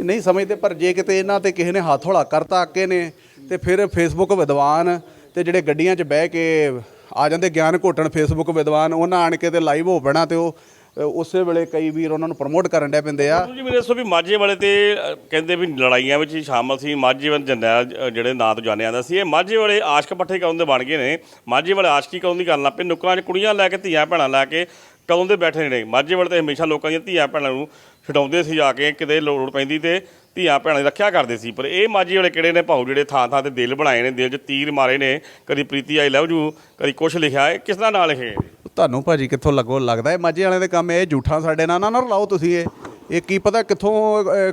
ਇਹ ਨਹੀਂ ਸਮਝਦੇ, ਪਰ ਜੇ ਕਿਤੇ ਇਹਨਾਂ ਤੇ ਕਿਸੇ ਨੇ ਹੱਥ ਹੌਲਾ ਕਰਤਾ, ਅੱਕੇ ਨੇ, ਤੇ ਫਿਰ ਫੇਸਬੁੱਕ ਵਿਦਵਾਨ ਤੇ ਜਿਹੜੇ ਗੱਡੀਆਂ 'ਚ ਬਹਿ ਕੇ ਆ ਜਾਂਦੇ ਗਿਆਨ ਘੋਟਣ ਫੇਸਬੁੱਕ ਵਿਦਵਾਨ, ਉਹਨਾਂ ਆਣ ਕੇ ਤੇ ਲਾਈਵ ਹੋ ਪੈਣਾ ਤੇ ਉਹ ਉਸੇ ਵੇਲੇ ਕਈ ਵੀਰ ਉਹਨਾਂ ਨੂੰ ਪ੍ਰਮੋਟ ਕਰਨ ਡੈ ਪੈਂਦੇ ਆ। ਜੀ ਮੇਰੇ ਦੱਸੋ ਵੀ ਮਾਝੇ ਵਾਲੇ ਤੇ ਕਹਿੰਦੇ ਵੀ ਲੜਾਈਆਂ ਵਿੱਚ ਹੀ ਸ਼ਾਮਲ ਸੀ, ਮਾਝੇ ਵਾਲੇ ਜਰਨੈਲ ਜਿਹੜੇ ਨਾਂ ਤੋਂ ਜਾਣਿਆ ਜਾਂਦਾ ਸੀ। ਇਹ ਮਾਝੇ ਵਾਲੇ ਆਸ਼ਕ ਪੱਠੇ ਕਦੋਂ ਦੇ ਬਣ ਗਏ ਨੇ? ਮਾਝੇ ਵਾਲੇ ਆਸ਼ਕੀ ਕਦੋਂ ਦੀ ਗੱਲ ਨਾ ਪਏ ਨੁਕਰਾਂ 'ਚ ਕੁੜੀਆਂ ਲੈ ਕੇ, ਧੀਆਂ ਭੈਣਾਂ ਲੈ ਕੇ ਕਦੋਂ ਦੇ ਬੈਠੇ ਨੇ? ਮਾਝੇ ਵਾਲੇ ਤਾਂ ਹਮੇਸ਼ਾ ਲੋਕਾਂ ਦੀਆਂ ਧੀਆਂ ਭੈਣਾਂ ਨੂੰ ਛਡਾਉਂਦੇ ਸੀ ਜਾ ਕੇ ਕਿਤੇ ਲੋੜ ਪੈਂਦੀ ਤੇ ਧੀਆਂ ਭੈਣਾਂ ਦੀ ਰੱਖਿਆ ਕਰਦੇ ਸੀ। ਪਰ ਇਹ ਮਾਝੇ ਵਾਲੇ ਕਿਹੜੇ ਨੇ ਭਾਉ ਜਿਹੜੇ ਥਾਂ ਥਾਂ ਤੇ ਦਿਲ ਬਣਾਏ ਨੇ, ਦਿਲ 'ਚ ਤੀਰ ਮਾਰੇ ਨੇ? ਕਦੀ ਪ੍ਰੀਤੀ ਆਈ ਲਵ ਯੂ, ਕਦੀ ਕੁਛ ਲਿਖਿਆ ਹੈ? ਕਿਸ ਦਾ ਨਾਂ ਲਿਖੇ ਤੁਹਾਨੂੰ ਭਾਜੀ ਕਿੱਥੋਂ ਲੱਗੋ, ਲੱਗਦਾ ਹੈ ਮਾਝੇ ਵਾਲਿਆਂ ਦੇ ਕੰਮ ਇਹ ਝੂਠਾਂ ਸਾਡੇ ਨਾਲ? ਨਾ ਨਾ ਰਲਾਓ ਤੁਸੀਂ ਇਹ। ਇਹ ਕੀ ਪਤਾ ਕਿੱਥੋਂ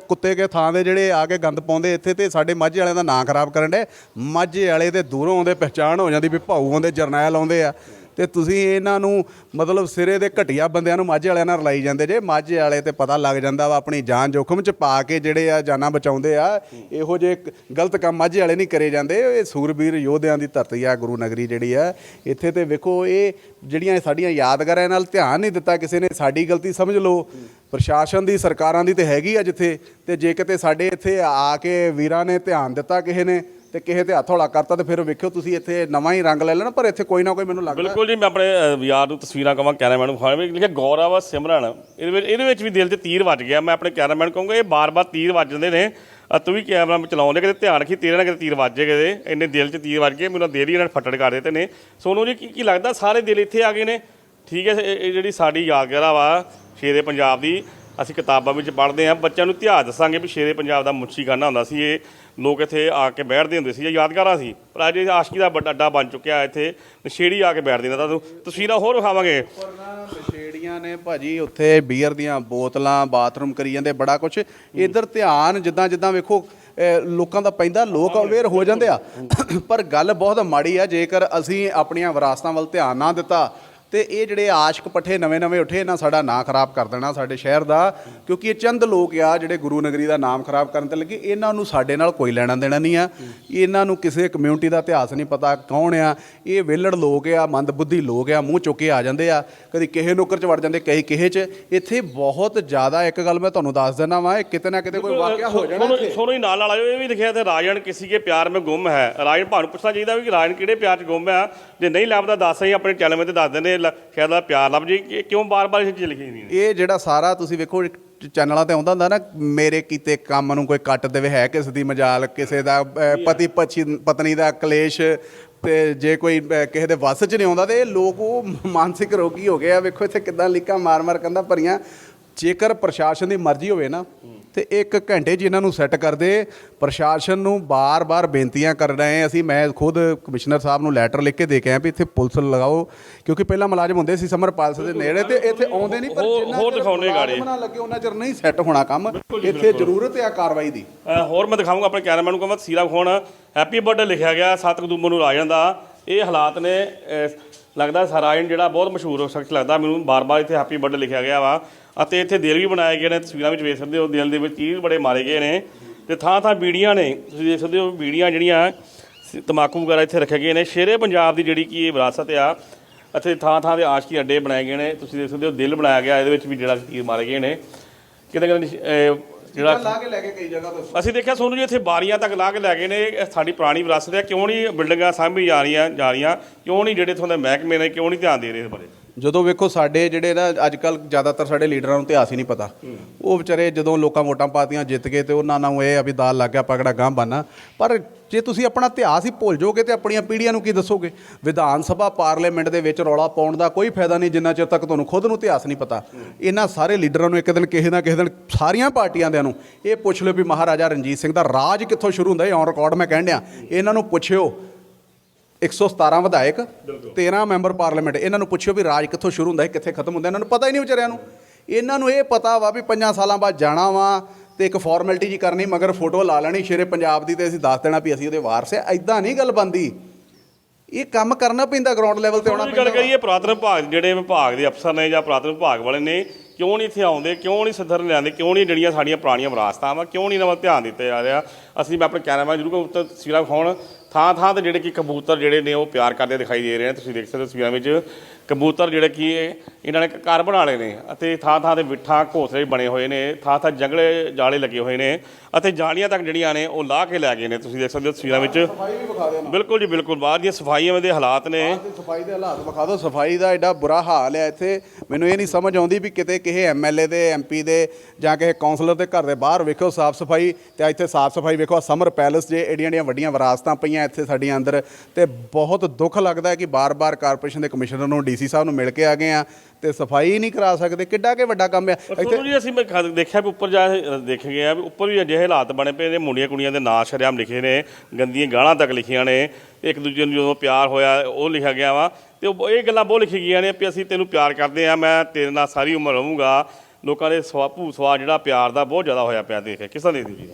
ਕੁੱਤੇ ਕੇ ਥਾਂ ਦੇ ਜਿਹੜੇ ਆ ਕੇ ਗੰਦ ਪਾਉਂਦੇ ਇੱਥੇ ਤੇ ਸਾਡੇ ਮਾਝੇ ਵਾਲਿਆਂ ਦਾ ਨਾਂ ਖਰਾਬ ਕਰਨ ਦੇ ਮਾਝੇ ਵਾਲੇ ਦੇ ਦੂਰੋਂ ਆਉਂਦੇ, ਪਹਿਚਾਣ ਹੋ ਜਾਂਦੀ ਵੀ ਭਾਊ ਆਉਂਦੇ, ਜਰਨੈਲ ਆਉਂਦੇ ਆ। ਤੇ ਤੁਸੀਂ ਇਹਨਾਂ ਨੂੰ ਮਤਲਬ ਸਿਰੇ ਦੇ ਘਟੀਆ ਬੰਦਿਆਂ ਨੂੰ ਮਾਝੇ ਵਾਲਿਆਂ ਨਾਲ ਰਲਾਈ ਜਾਂਦੇ ਜੇ, ਮਾਝੇ ਵਾਲੇ ਤੇ ਪਤਾ ਲੱਗ ਜਾਂਦਾ ਵਾ ਆਪਣੀ ਜਾਨ ਜੋਖਮ ਚ ਪਾ ਕੇ ਜਿਹੜੇ ਆ ਜਾਨਾਂ ਬਚਾਉਂਦੇ ਆ, ਇਹੋ ਜਿਹੇ ਗਲਤ ਕੰਮ ਮਾਝੇ ਵਾਲੇ ਨਹੀਂ ਕਰੇ ਜਾਂਦੇ। ਇਹ ਸੂਰਬੀਰ ਯੋਧਿਆਂ ਦੀ ਧਰਤੀ ਆ, ਗੁਰੂ ਨਗਰੀ ਜਿਹੜੀ ਆ। ਇੱਥੇ ਤੇ ਵੇਖੋ, ਇਹ ਜਿਹੜੀਆਂ ਸਾਡੀਆਂ ਯਾਦਗਾਰਾਂ ਨਾਲ ਧਿਆਨ ਨਹੀਂ ਦਿੱਤਾ ਕਿਸੇ ਨੇ, ਸਾਡੀ ਗਲਤੀ ਸਮਝ ਲਓ। ਪ੍ਰਸ਼ਾਸਨ ਦੀ, ਸਰਕਾਰਾਂ ਦੀ ਤੇ ਹੈਗੀ ਆ ਜਿੱਥੇ। ਤੇ ਜੇ ਕਿਤੇ ਸਾਡੇ ਇੱਥੇ ਆ ਕੇ ਵੀਰਾਂ ਨੇ ਧਿਆਨ ਦਿੱਤਾ ਕਿਸੇ ਨੇ ਤੇ ਕਿਸੇ ਤੇ ਹੱਥ ਹੌਲਾ ਕਰਤਾ ਤੇ ਫਿਰ ਵੇਖਿਓ ਤੁਸੀਂ ਇੱਥੇ ਨਵਾਂ ਹੀ ਰੰਗ ਲੈ ਲੈਣਾ ਪਰ ਇੱਥੇ ਕੋਈ ਨਾ ਕੋਈ ਮੈਨੂੰ ਲੱਗਦਾ। ਬਿਲਕੁਲ ਜੀ ਮੈਂ ਆਪਣੇ ਅ, ਯਾਰ ਨੂੰ ਤਸਵੀਰਾਂ ਕਵਾਂ ਕੈਮਰਾਮੈਨ ਨੂੰ ਖਾਣੇ ਲਿਖਿਆ ਗੌਰਵ ਸਿਮਰਨ। ਇਹਦੇ ਵਿੱਚ ਇਹਦੇ ਵਿੱਚ ਵੀ ਦਿਲ 'ਚ ਤੀਰ ਵੱਜ ਗਿਆ। ਮੈਂ ਆਪਣੇ ਕੈਮਰਾਮੈਨ ਨੂੰ ਕਹੂੰਗਾ ਇਹ ਬਾਰ-ਬਾਰ ਤੀਰ ਵੱਜਦੇ ਨੇ। ਆ ਤੂੰ ਵੀ ਕੈਮਰਾ ਚਲਾਉਂਦੇ ਕਿਤੇ ਧਿਆਨ ਰੱਖੀ ਤੇਰੇ ਨਾਲ ਕਿਤੇ ਤੀਰ ਵੱਜੇ ਕਿਤੇ। ਇੰਨੇ ਦਿਲ 'ਚ ਤੀਰ ਵੱਜ ਗਏ ਮੈਨੂੰ ਦੇਰੀ ਇਹਨਾਂ ਨੇ ਫੱਟੜ ਕਰ ਦਿੱਤੇ ਨੇ। ਸੋਨੂੰ ਜੀ ਕੀ ਕੀ ਲੱਗਦਾ ਸਾਰੇ ਦਿਲ ਇੱਥੇ ਆ ਗਏ ਨੇ? ਠੀਕ ਹੈ ਇਹ ਇਹ ਜਿਹੜੀ ਸਾਡੀ ਯਾਦਗਾਰ ਵਾ ਸ਼ੇਰੇ ਪੰਜਾਬ ਦੀ ਅਸੀਂ ਕਿਤਾਬਾਂ ਵਿੱਚ ਪੜ੍ਹਦੇ ਹਾਂ। ਬੱਚਿਆਂ ਨੂੰ ਇਤਿਹਾਸ ਦੱਸਾਂਗੇ ਵੀ ਸ਼ੇਰੇ ਪੰਜਾਬ ਦਾ ਮੁੱਛੀ ਖਾਨਾ ਹੁੰਦਾ ਸੀ ਇਹ। ਲੋਕ ਇੱਥੇ ਆ ਕੇ ਬੈਠਦੇ ਹੁੰਦੇ ਸੀ ਇਹ ਯਾਦਗਾਰਾਂ ਸੀ। ਪਰ ਅੱਜ ਇਹ ਆਸ਼ਕੀ ਦਾ ਵੱਡਾ ਅੱਡਾ ਬਣ ਚੁੱਕਿਆ ਇੱਥੇ ਨਸ਼ੇੜੀ ਆ ਕੇ ਬੈਠਦੇ ਨੇ। ਤੁਹਾਨੂੰ ਤਸਵੀਰਾਂ ਹੋਰ ਵਿਖਾਵਾਂਗੇ। ਨਸ਼ੇੜੀਆਂ ਨੇ ਭਾਜੀ ਉੱਥੇ ਬੀਅਰ ਦੀਆਂ ਬੋਤਲਾਂ ਬਾਥਰੂਮ ਕਰੀ ਜਾਂਦੇ ਬੜਾ ਕੁਝ ਇਧਰ ਧਿਆਨ ਜਿੱਦਾਂ ਜਿੱਦਾਂ ਵੇਖੋ ਲੋਕਾਂ ਦਾ ਪੈਂਦਾ ਲੋਕ ਅਵੇਅਰ ਹੋ ਜਾਂਦੇ ਆ। ਪਰ ਗੱਲ ਬਹੁਤ ਮਾੜੀ ਆ ਜੇਕਰ ਅਸੀਂ ਆਪਣੀਆਂ ਵਿਰਾਸਤਾਂ ਵੱਲ ਧਿਆਨ ਨਾ ਦਿੱਤਾ ਤੇ ਇਹ ਜਿਹੜੇ ਆਸ਼ਕ ਪੱਠੇ ਨਵੇਂ-ਨਵੇਂ ਉੱਠੇ ਇਹਨਾਂ ਸਾਡਾ ਨਾਂ ਖਰਾਬ ਕਰ ਦੇਣਾ ਸਾਡੇ ਸ਼ਹਿਰ ਦਾ ਕਿਉਂਕਿ ਇਹ ਚੰਦ ਲੋਕ ਆ ਜਿਹੜੇ ਗੁਰੂ ਨਗਰੀ ਦਾ ਨਾਮ ਖਰਾਬ ਕਰਨ ਤੇ ਲੱਗੇ ਇਹਨਾਂ ਨੂੰ ਸਾਡੇ ਨਾਲ ਕੋਈ ਲੈਣਾ ਦੇਣਾ ਨਹੀਂ ਆ। ਇਹਨਾਂ ਨੂੰ ਕਿਸੇ ਕਮਿਊਨਿਟੀ ਦਾ ਇਤਿਹਾਸ ਨਹੀਂ ਪਤਾ ਕੌਣ ਆ। ਇਹ ਵਿਹਲੜ ਲੋਕ ਆ ਮੰਦਬੁੱਧੀ ਲੋਕ ਆ ਮੂੰਹ ਚੁੱਕ ਕੇ ਆ ਜਾਂਦੇ ਆ। ਕਦੀ ਕਿਸੇ ਨੌਕਰ ਚ ਵੜ ਜਾਂਦੇ ਕਈ ਕਿਸੇ ਚ। ਇੱਥੇ ਬਹੁਤ ਜ਼ਿਆਦਾ ਇੱਕ ਗੱਲ ਮੈਂ ਤੁਹਾਨੂੰ ਦੱਸ ਦਿੰਦਾ ਵਾਂ ਇਹ ਕਿਤੇ ਨਾ ਕਿਤੇ ਕੋਈ ਵਾਕਿਆ ਹੋ ਜਾਣਾ ਸੋਨੂੰ ਹੀ ਨਾਲ ਨਾਲ ਆਇਓ ਇਹ ਵੀ ਲਿਖਿਆ ਤੇ ਰਾਜਨ ਕਿਸੇ ਕੇ ਪਿਆਰ ਮੇਂ ਗੁੰਮ ਹੈ। ਰਾਜਨ ਭਾਨੂੰ ਪੁੱਛਣਾ ਚਾਹੀਦਾ ਵੀ ਰਾਜਨ ਕਿਹੜੇ ਪਿਆਰ 'ਚ ਗੁੰਮ ਆ? ਜੇ ਨਹੀਂ ਲੱਭਦਾ ਦੱਸ ਅਸੀਂ ਆਪਣੇ ਚੈਨਲ 'ਤੇ ਦੱਸ ਦਿੰਦੇ ਲ- ਸ਼ਾਇਦ ਉਹਦਾ ਪਿਆਰ ਲੱਭ ਜੇ ਕਿ- ਕਿਉਂ ਬਾਰ-ਬਾਰ ਇਹ ਚੀਜ਼ ਲਿਖੀ ਨਹੀਂ ਇਹ ਜਿਹੜਾ ਸਾਰਾ ਤੁਸੀਂ ਵੇਖੋ ਚੈਨਲਾਂ ਤੇ ਆਉਂਦਾ ਹੁੰਦਾ ਨਾ ਮੇਰੇ ਕੀਤੇ ਕੰਮ ਨੂੰ ਕੋਈ ਕੱਟ ਦੇਵੇ ਹੈ ਕਿਸ ਦੀ ਮਜਾਲ ਕਿਸੇ ਦਾ ਅਹ, ਪਤੀ ਪਛੀ ਪਤਨੀ ਦਾ ਕਲੇਸ਼ ਤੇ ਜੇ ਕੋਈ ਅਹ, ਕਿਸੇ ਦੇ ਵੱਸ 'ਚ ਨਹੀਂ ਆਉਂਦਾ ਤੇ ਇਹ ਲੋਕ ਉਹ ਮਾਨਸਿਕ ਰੋਗੀ ਹੋ ਗਏ ਆ। ਵੇਖੋ ਇੱਥੇ ਕਿੱਦਾਂ ਲੀਕਾਂ ਮਾਰ-ਮਾਰ ਕੰਦਾ ਭਰੀਆਂ। ਜੇਕਰ ਪ੍ਰਸ਼ਾਸਨ ਦੀ ਮਰਜ਼ੀ ਹੋਵੇ ਨਾ ਤੇ ਇੱਕ ਘੰਟੇ 'ਚ ਇਹਨਾਂ ਨੂੰ ਸੈੱਟ ਕਰ ਦੇ ਪ੍ਰਸ਼ਾਸਨ ਨੂੰ ਬਾਰ-ਬਾਰ ਬੇਨਤੀਆਂ ਕਰ ਰਹੇ ਹਾਂ। ਅਸੀਂ ਮੈਂ ਖੁਦ ਕਮਿਸ਼ਨਰ ਸਾਹਿਬ ਨੂੰ ਲੈਟਰ ਲਿਖ ਕੇ ਦੇ ਕੇ ਆਇਆ ਵੀ ਇੱਥੇ ਪੁਲਿਸ ਲਗਾਓ ਕਿਉਂਕਿ ਪਹਿਲਾਂ ਮੁਲਾਜ਼ਮ ਹੁੰਦੇ ਸੀ ਸਮਰਪਾਲ ਸਿੰਘ ਦੇ ਨੇੜੇ ਤੇ ਇੱਥੇ ਆਉਂਦੇ ਨਹੀਂ ਪਰ ਹੋਰ- ਜਿੰਨਾ ਹੋਰ ਚਿਰ ਦਿਖਾਉਣੇ ਗਾੜੇ। ਨਾ ਲੱਗੇ ਉਹਨਾਂ ਚਿਰ ਨਹੀਂ ਸੈੱਟ ਹੋਣਾ ਕੰਮ। ਇੱਥੇ ਜ਼ਰੂਰਤ ਹੈ ਕਾਰਵਾਈ ਦੀ। ਹੋਰ ਮੈਂ ਦਿਖਾਊਂਗਾ ਆਪਣੇ ਕੈਮਰਾਮੈਨ ਨੂੰ ਕਹਾਂ ਸੀਰਾ ਖੋਣ ਹੈਪੀ ਬਰਥਡੇ ਲਿਖਿਆ ਗਿਆ 7 ਅਕਤੂਬਰ ਨੂੰ ਰਾਜਨ ਦਾ। ਇਹ ਹਾਲਾਤ ਨੇ ਲੱਗਦਾ ਸਰਾਇਨ ਜਿਹੜਾ ਬਹੁਤ ਮਸ਼ਹੂਰ ਸ਼ਖਸ ਲੱਗਦਾ ਮੈਨੂੰ ਬਾਰ-ਬਾਰ ਇੱਥੇ ਹੈਪੀ ਬਰਥਡੇ ਲਿਖਿਆ ਗਿਆ ਵਾ। ਅਤੇ ਇੱਥੇ ਦਿਲ ਵੀ ਬਣਾਏ ਗਏ ਨੇ ਤਸਵੀਰਾਂ ਵਿੱਚ ਵੇਖ ਸਕਦੇ ਹੋ ਦਿਲ ਦੇ ਵਿੱਚ ਤੀਰ ਬੜੇ ਮਾਰੇ ਗਏ ਨੇ। ਤੇ ਥਾਂ ਥਾਂ ਬੀੜੀਆਂ ਨੇ ਤੁਸੀਂ ਦੇਖ ਸਕਦੇ ਹੋ ਬੀੜੀਆਂ ਜਿਹੜੀਆਂ ਤੰਬਾਕੂ ਵਗੈਰਾ ਇੱਥੇ ਰੱਖੇ ਗਏ ਨੇ। ਸ਼ੇਰੇ ਪੰਜਾਬ ਦੀ ਜਿਹੜੀ ਕੀ ਇਹ ਵਿਰਾਸਤ ਆ ਅਤੇ ਥਾਂ ਥਾਂ ਦੇ ਆਸ਼ਕੀ ਅੱਡੇ ਬਣਾਏ ਗਏ ਨੇ। ਤੁਸੀਂ ਦੇਖ ਸਕਦੇ ਹੋ ਦਿਲ ਬਣਾਇਆ ਗਿਆ ਇਹਦੇ ਵਿੱਚ ਵੀ ਜਿਹੜਾ ਤੀਰ ਮਾਰੇ ਗਏ ਨੇ। ਕਿਤੇ ਕਿਤੇ ਜਿਹੜਾ ਲਾ ਕੇ ਲੈ ਕੇ ਕਈ ਜਗ੍ਹਾ ਤੋਂ। ਅਸੀਂ ਦੇਖਿਆ ਸੋਨੂੰ ਜੀ ਇੱਥੇ ਬਾਰੀਆਂ ਤੱਕ ਲਾ ਕੇ ਲੈ ਗਏ ਨੇ। ਇਹ ਸਾਡੀ ਪੁਰਾਣੀ ਵਿਰਾਸਤ ਹੈ ਕਿਉਂ ਨਹੀਂ ਬਿਲਡਿੰਗਾਂ ਸਾਂਭੀ ਜਾ ਰਹੀਆਂ ਜਾ ਰਹੀਆਂ? ਕਿਉਂ ਨਹੀਂ ਜਿਹੜੇ ਇੱਥੋਂ ਦੇ ਮਹਿਕਮੇ ਨੇ ਕਿਉਂ ਨਹੀਂ ਧਿਆਨ ਦੇ ਰਹੇ ਇਸ ਬਾਰੇ? ਜਦੋਂ ਵੇਖੋ ਸਾਡੇ ਜਿਹੜੇ ਨਾ ਅੱਜ ਕੱਲ ਜ਼ਿਆਦਾਤਰ ਸਾਡੇ ਲੀਡਰਾਂ ਨੂੰ ਇਤਿਹਾਸ ਹੀ ਨਹੀਂ ਪਤਾ। ਉਹ ਵਿਚਾਰੇ ਜਦੋਂ ਲੋਕਾਂ ਵੋਟਾਂ ਪਾਤੀਆਂ, ਜਿੱਤ ਗਏ ਤੇ ਉਹਨਾਂ ਨੂੰ ਇਹ ਆ ਵੀ ਦਾਲ ਲੱਗ ਗਿਆ ਪਕੜਾ ਗਾਂ ਬਾਨਾ ਪਰ ਜੇ ਤੁਸੀਂ ਆਪਣਾ ਇਤਿਹਾਸ ਹੀ ਭੁੱਲ ਜਾਓਗੇ ਤੇ ਆਪਣੀਆਂ ਪੀੜ੍ਹੀਆਂ ਨੂੰ ਕੀ ਦੱਸੋਗੇ? ਵਿਧਾਨ ਸਭਾ ਪਾਰਲੀਮੈਂਟ ਦੇ ਵਿੱਚ ਰੌਲਾ ਪਾਉਣ ਦਾ ਕੋਈ ਫਾਇਦਾ ਨਹੀਂ, ਜਿੰਨਾ ਚਿਰ ਤੱਕ ਤੁਹਾਨੂੰ ਖੁਦ ਨੂੰ ਇਤਿਹਾਸ ਨਹੀਂ ਪਤਾ। ਇਹਨਾਂ ਸਾਰੇ ਲੀਡਰਾਂ ਨੂੰ ਇੱਕ ਦਿਨ ਕਿਸੇ ਨਾ ਕਿਸੇ ਦਿਨ ਸਾਰੀਆਂ ਪਾਰਟੀਆਂ ਦਿਆਂ ਨੂੰ ਇਹ ਪੁੱਛ ਲਿਓ ਵੀ ਮਹਾਰਾਜਾ ਰਣਜੀਤ ਸਿੰਘ ਦਾ ਰਾਜ ਕਿੱਥੋਂ ਸ਼ੁਰੂ ਹੁੰਦਾ, ਇਹ ਔਨ ਰਿਕਾਰਡ ਮੈਂ ਕਹਿਣ ਡਿਆ। ਇਹਨਾਂ ਨੂੰ ਪੁੱਛਿਓ 117 ਵਿਧਾਇਕ 13 ਮੈਂਬਰ ਪਾਰਲੀਮੈਂਟ। ਇਹਨਾਂ ਨੂੰ ਪੁੱਛਿਓ ਵੀ ਰਾਜ ਕਿੱਥੋਂ ਸ਼ੁਰੂ ਹੁੰਦਾ ਹੈ ਕਿੱਥੇ ਖਤਮ ਹੁੰਦਾ ਇਹਨਾਂ ਨੂੰ ਪਤਾ ਹੀ ਨਹੀਂ ਵਿਚਾਰਿਆਂ ਨੂੰ। ਇਹਨਾਂ ਨੂੰ ਇਹ ਪਤਾ ਵਾ ਵੀ ਪੰਜਾਂ ਸਾਲਾਂ ਬਾਅਦ ਜਾਣਾ ਵਾ ਤੇ ਇੱਕ ਫਾਰਮੈਲਿਟੀ ਜੀ ਕਰਨੀ ਮਗਰ ਫੋਟੋ ਲਾ ਲੈਣੀ ਸ਼ੇਰੇ ਪੰਜਾਬ ਦੀ ਤੇ ਅਸੀਂ ਦੱਸ ਦੇਣਾ ਵੀ ਅਸੀਂ ਉਹਦੇ ਵਾਰਸ ਆ ਐਦਾਂ ਨਹੀਂ ਗੱਲ ਬੰਦੀ ਇਹ ਕੰਮ ਕਰਨਾ ਪੈਂਦਾ ਗਰਾਊਂਡ ਲੈਵਲ ਤੇ ਆਉਣਾ ਹੁਣ ਗੱਲ ਪੈਂਦਾ ਕਰੀਏ ਪੁਰਾਤਨ ਵਿਭਾਗ ਜਿਹੜੇ ਵਿਭਾਗ ਦੇ ਅਫਸਰ ਨੇ ਜਾਂ ਪੁਰਾਤਨ ਵਿਭਾਗ ਵਾਲੇ ਨੇ ਕਿਉਂ ਨਹੀਂ ਇੱਥੇ ਆਉਂਦੇ ਕਿਉਂ ਨਹੀਂ ਸੱਦਰ ਲੈਂਦੇ ਕਿਉਂ ਨਹੀਂ ਜਿਹੜੀਆਂ ਸਾਡੀਆਂ ਪੁਰਾਣੀਆਂ ਵਿਰਾਸਤਾਂ ਵਾ ਕਿਉਂ ਨਹੀਂ ਇਹਨਾਂ ਵੱਲ ਧਿਆਨ ਦਿੱਤਾ ਜਾ ਰਿਹਾ। ਅਸੀਂ ਮੈਂ ਆਪਣੇ ਕੈਮਰਾਮੈਨ ਜ਼ਰੂਰ ਕਬੂਤਰ ਤਸਵੀਰਾਂ ਵਿਖਾਉਣ। ਥਾਂ ਥਾਂ ਤੇ ਜਿਹੜੇ ਕਿ ਕਬੂਤਰ ਜਿਹੜੇ ਨੇ ਉਹ ਪਿਆਰ ਕਰਦੇ ਦਿਖਾਈ ਦੇ ਰਹੇ ਨੇ। ਤੁਸੀਂ ਦੇਖ ਸਕਦੇ ਹੋ ਤਸਵੀਰਾਂ ਵਿੱਚ ਕਬੂਤਰ ਜਿਹੜੇ ਕੀ ਇਹ- ਇਹਨਾਂ ਨੇ ਘਰ ਬਣਾ ਲਏ ਨੇ ਅਤੇ ਥਾਂ ਥਾਂ ਤੇ ਵਿਠਾਂ ਘੋਸਲੇ ਬਣੇ ਹੋਏ ਨੇ ਥਾਂ ਥਾਂ ਜੰਗਲੇ ਜਾਲੇ ਲੱਗੇ ਹੋਏ ਨੇ ਅਤੇ ਜਾਲੀਆਂ ਤੱਕ ਜਿਹੜੀਆਂ ਨੇ ਉਹ ਲਾ ਕੇ ਲੈ ਗਏ ਨੇ। ਤੁਸੀਂ ਦੇਖ ਸਕਦੇ ਹੋ ਤਸਵੀਰਾਂ ਵਿੱਚ ਬਿਲਕੁਲ ਜੀ ਬਿਲਕੁਲ। ਬਾਹਰ ਦੀਆਂ ਸਫਾਈਆਂ ਦੇ ਹਾਲਾਤ ਨੇ। ਸਫ਼ਾਈ ਦੇ ਹਾਲਾਤ ਵਿਖਾ ਦਿਓ। ਸਫ਼ਾਈ ਦਾ ਐਡਾ ਬੁਰਾ ਹਾਲ ਹੈ ਇੱਥੇ। ਮੈਨੂੰ ਇਹ ਨਹੀਂ ਸਮਝ ਆਉਂਦੀ ਵੀ ਕਿਤੇ ਕਿਸੇ ਐਮਐਲਏ ਦੇ ਐਮਪੀ ਦੇ ਜਾਂ ਕਿਸੇ ਕਾਉਂਸਲਰ ਦੇ ਘਰ ਦੇ ਬਾਹਰ ਵੇਖੋ ਸਾਫ਼ ਸਫ਼ਾਈ ਤੇ ਇੱਥੇ ਸਾਫ਼ ਸਫ਼ਾਈ ਵੇਖੋ। ਆਹ ਸਮਰ ਪੈਲਸ ਜੇ ਏਡੀਆਂ ਏਡੀਆਂ ਵੱਡੀਆਂ ਵਿਰਾਸਤਾਂ ਪਈਆਂ ਇੱਥੇ ਸਾਡੀਆਂ ਅੰਦਰ ਤੇ ਬਹੁਤ ਦੁੱਖ ਲੱਗਦਾ ਹੈ ਕਿ ਬਾਰ-ਬਾਰ ਕਾਰਪੋਰੇਸ਼ਨ ਦੇ ਕਮਿਸ਼ਨਰ ਨੂੰ ਡੀਸੀ ਸਾਹਿਬ ਨੂੰ ਮਿਲ ਕੇ ਆ ਗਏ ਆ ਤੇ ਸਫ਼ਾਈ ਨਹੀਂ ਕਰਾ ਸਕਦੇ ਕਿੱਡਾ ਕਿ ਵੱਡਾ ਕੰਮ ਹੈ ਇੱਥੇ ਜੀ ਅਸੀਂ ਮੈਂ ਖਾ- ਦੇਖਿਆ ਵੀ ਉੱਪਰ ਜਾ ਕੇ ਦੇਖ ਗਿਆ ਵੀ ਉੱਪਰ ਵੀ ਅਜਿਹੇ ਹਾਲਾਤ ਬਣੇ ਪਏ ਨੇ ਮੁੰਡੀਆਂ ਕੁੜੀਆਂ ਦੇ ਨਾਂ ਸ਼ਰਿਆਮ ਲਿਖੇ ਨੇ ਗੰਦੀਆਂ ਗਾਲਾਂ ਤੱਕ ਲਿਖੀਆਂ ਨੇ ਇੱਕ ਦੂਜੇ ਨੂੰ ਜਦੋਂ ਪਿਆਰ ਹੋਇਆ ਉਹ ਲਿਖਿਆ ਗਿਆ ਵਾ ਤੇ ਉਹ- ਇਹ ਗੱਲਾਂ ਬਹੁਤ ਲਿਖੀ ਗਈਆਂ ਨੇ ਵੀ ਅਸੀਂ ਤੈਨੂੰ ਪਿਆਰ ਕਰਦੇ ਆ ਮੈਂ ਤੇਰੇ ਨਾਲ ਸਾਰੀ ਉਮਰ ਰਹੂੰਗਾ ਲੋਕਾਂ ਦੇ ਸਵਾਪੂ ਸਵਾ ਜਿਹੜਾ ਪਿਆਰ ਦਾ ਬਹੁਤ ਜ਼ਿਆਦਾ ਹੋਇਆ ਪਿਆ ਦੇਖ ਕੇ ਕਿਸਾਂ ਦੇ ਜੀ?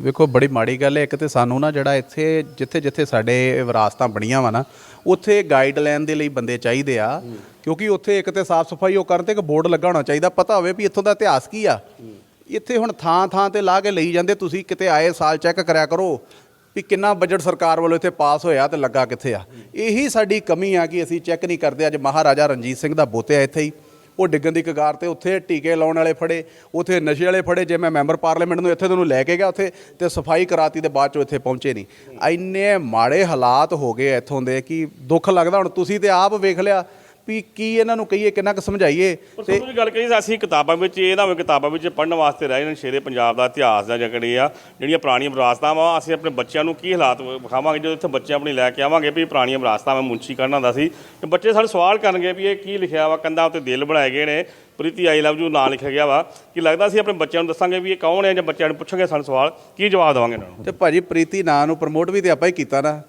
ਵੇਖੋ, ਬੜੀ ਮਾੜੀ ਗੱਲ ਹੈ। ਇੱਕ ਤੇ ਸਾਨੂੰ ਨਾ ਜਿਹੜਾ ਇੱਥੇ, ਜਿੱਥੇ ਜਿੱਥੇ ਸਾਡੇ ਵਿਰਾਸਤਾਂ ਬਣੀਆਂ ਵਾ ਨਾ, ਉੱਥੇ ਗਾਈਡਲਾਈਨ ਦੇ ਲਈ ਬੰਦੇ ਚਾਹੀਦੇ ਆ। ਕਿਉਂਕਿ ਉੱਥੇ ਇੱਕ ਤੇ ਸਾਫ਼ ਸਫ਼ਾਈ ਉਹ ਕਰਨ ਤੇ ਇੱਕ ਬੋਰਡ ਲੱਗਾ ਹੋਣਾ ਚਾਹੀਦਾ। ਪਤਾ ਹੋਵੇ ਵੀ ਇੱਥੋਂ ਦਾ ਇਤਿਹਾਸ ਕੀ ਆ। ਇੱਥੇ ਹੁਣ ਥਾਂ ਥਾਂ ਤੇ ਲਾ ਕੇ ਲਈ ਜਾਂਦੇ, ਤੁਸੀਂ ਕਿਤੇ ਆਏ, ਸਾਲ ਚੈੱਕ ਕਰਿਆ ਕਰੋ ਵੀ ਕਿੰਨਾ ਬਜਟ ਸਰਕਾਰ ਵੱਲੋਂ ਇੱਥੇ ਪਾਸ ਹੋਇਆ ਤੇ ਲੱਗਾ ਕਿੱਥੇ ਆ। ਇਹੀ ਸਾਡੀ ਕਮੀ ਆ ਕਿ ਅਸੀਂ ਚੈੱਕ ਨਹੀਂ ਕਰਦੇ। ਅੱਜ ਮਹਾਰਾਜਾ ਰਣਜੀਤ ਸਿੰਘ ਦਾ ਬੋਤਿਆ ਇੱਥੇ ਹੀ। ਉਹ ਡਿੱਗਣ ਦੀ ਕਗਾਰ ਤੇ ਉੱਥੇ ਟੀਕੇ ਲਾਉਣ ਵਾਲੇ ਫੜੇ, ਉੱਥੇ ਨਸ਼ੇ ਵਾਲੇ ਫੜੇ, ਜੇ ਮੈਂ ਮੈਂਬਰ ਪਾਰਲੀਮੈਂਟ ਨੂੰ ਇੱਥੇ ਤੁਹਾਨੂੰ ਲੈ ਕੇ ਗਿਆ ਉੱਥੇ ਤੇ ਸਫ਼ਾਈ ਕਰਾਤੀ ਤੇ ਬਾਅਦ ਚੋਂ ਇੱਥੇ ਪਹੁੰਚੇ ਨਹੀਂ। ਇੰਨੇ ਮਾੜੇ ਹਾਲਾਤ ਹੋ ਗਏ ਇੱਥੋਂ ਦੇ ਕਿ ਦੁੱਖ ਲੱਗਦਾ, ਹੁਣ ਤੁਸੀਂ ਤੇ ਆਪ ਵੇਖ ਲਿਆ ਵੀ ਕੀ ਇਹਨਾਂ ਨੂੰ ਕਹੀਏ ਕਿੰਨਾ ਕੁ ਸਮਝਾਈਏ ਤੁਹਾਨੂੰ ਜੀ ਗੱਲ ਕਰੀ ਅਸੀਂ ਕਿਤਾਬਾਂ ਵਿੱਚ ਇਹ ਨਾ ਹੋਵੇ ਕਿਤਾਬਾਂ ਵਿੱਚ ਪੜ੍ਹਨ ਵਾਸਤੇ ਰਹਿ ਜਾਣ ਸ਼ੇਰੇ ਪੰਜਾਬ ਦਾ ਇਤਿਹਾਸ ਦਾ ਜਿਹੜੇ ਆ ਜਿਹੜੀਆਂ ਪੁਰਾਣੀਆਂ ਵਿਰਾਸਤਾਂ ਵਾ ਅਸੀਂ ਆਪਣੇ ਬੱਚਿਆਂ ਨੂੰ ਕੀ ਹਾਲਾਤ ਵਿਖਾਵਾਂਗੇ ਜਦੋਂ ਇੱਥੇ ਬੱਚੇ ਆਪਣੇ ਲੈ ਕੇ ਆਵਾਂਗੇ ਵੀ ਪੁਰਾਣੀਆਂ ਵਿਰਾਸਤਾਂ ਮੈਂ ਮੁੰਸ਼ੀ ਕਰਨਾ ਹੁੰਦਾ ਸੀ ਤੇ ਬੱਚੇ ਸਾਡੇ ਸਵਾਲ ਕਰਨਗੇ ਵੀ ਇਹ ਕੀ ਲਿਖਿਆ ਵਾ ਕੰਧਾਂ ਉੱਤੇ ਦਿਲ ਬਣਾਏ ਗਏ ਨੇ ਪ੍ਰੀਤੀ, ਆਈ ਲਵ ਯੂ, ਨਾਂ ਲਿਖਿਆ ਗਿਆ ਵਾ। ਕਿ ਲੱਗਦਾ ਸੀ ਆਪਣੇ ਬੱਚਿਆਂ ਨੂੰ ਦੱਸਾਂਗੇ ਵੀ ਇਹ ਕੌਣ ਹੈ ਜਾਂ ਬੱਚਿਆਂ ਨੂੰ ਪੁੱਛਾਂਗੇ ਸਾਨੂੰ ਸਵਾਲ, ਕੀ ਜਵਾਬ ਦੇਵਾਂਗੇ ਇਹਨਾਂ ਨੂੰ? ਤੇ ਭਾਜੀ ਪ੍ਰੀਤੀ ਨਾਂ ਨੂੰ ਪ੍ਰਮੋਟ ਵੀ ਤੇ ਆਪਾਂ ਹੀ ਕੀਤਾ ਨਾ।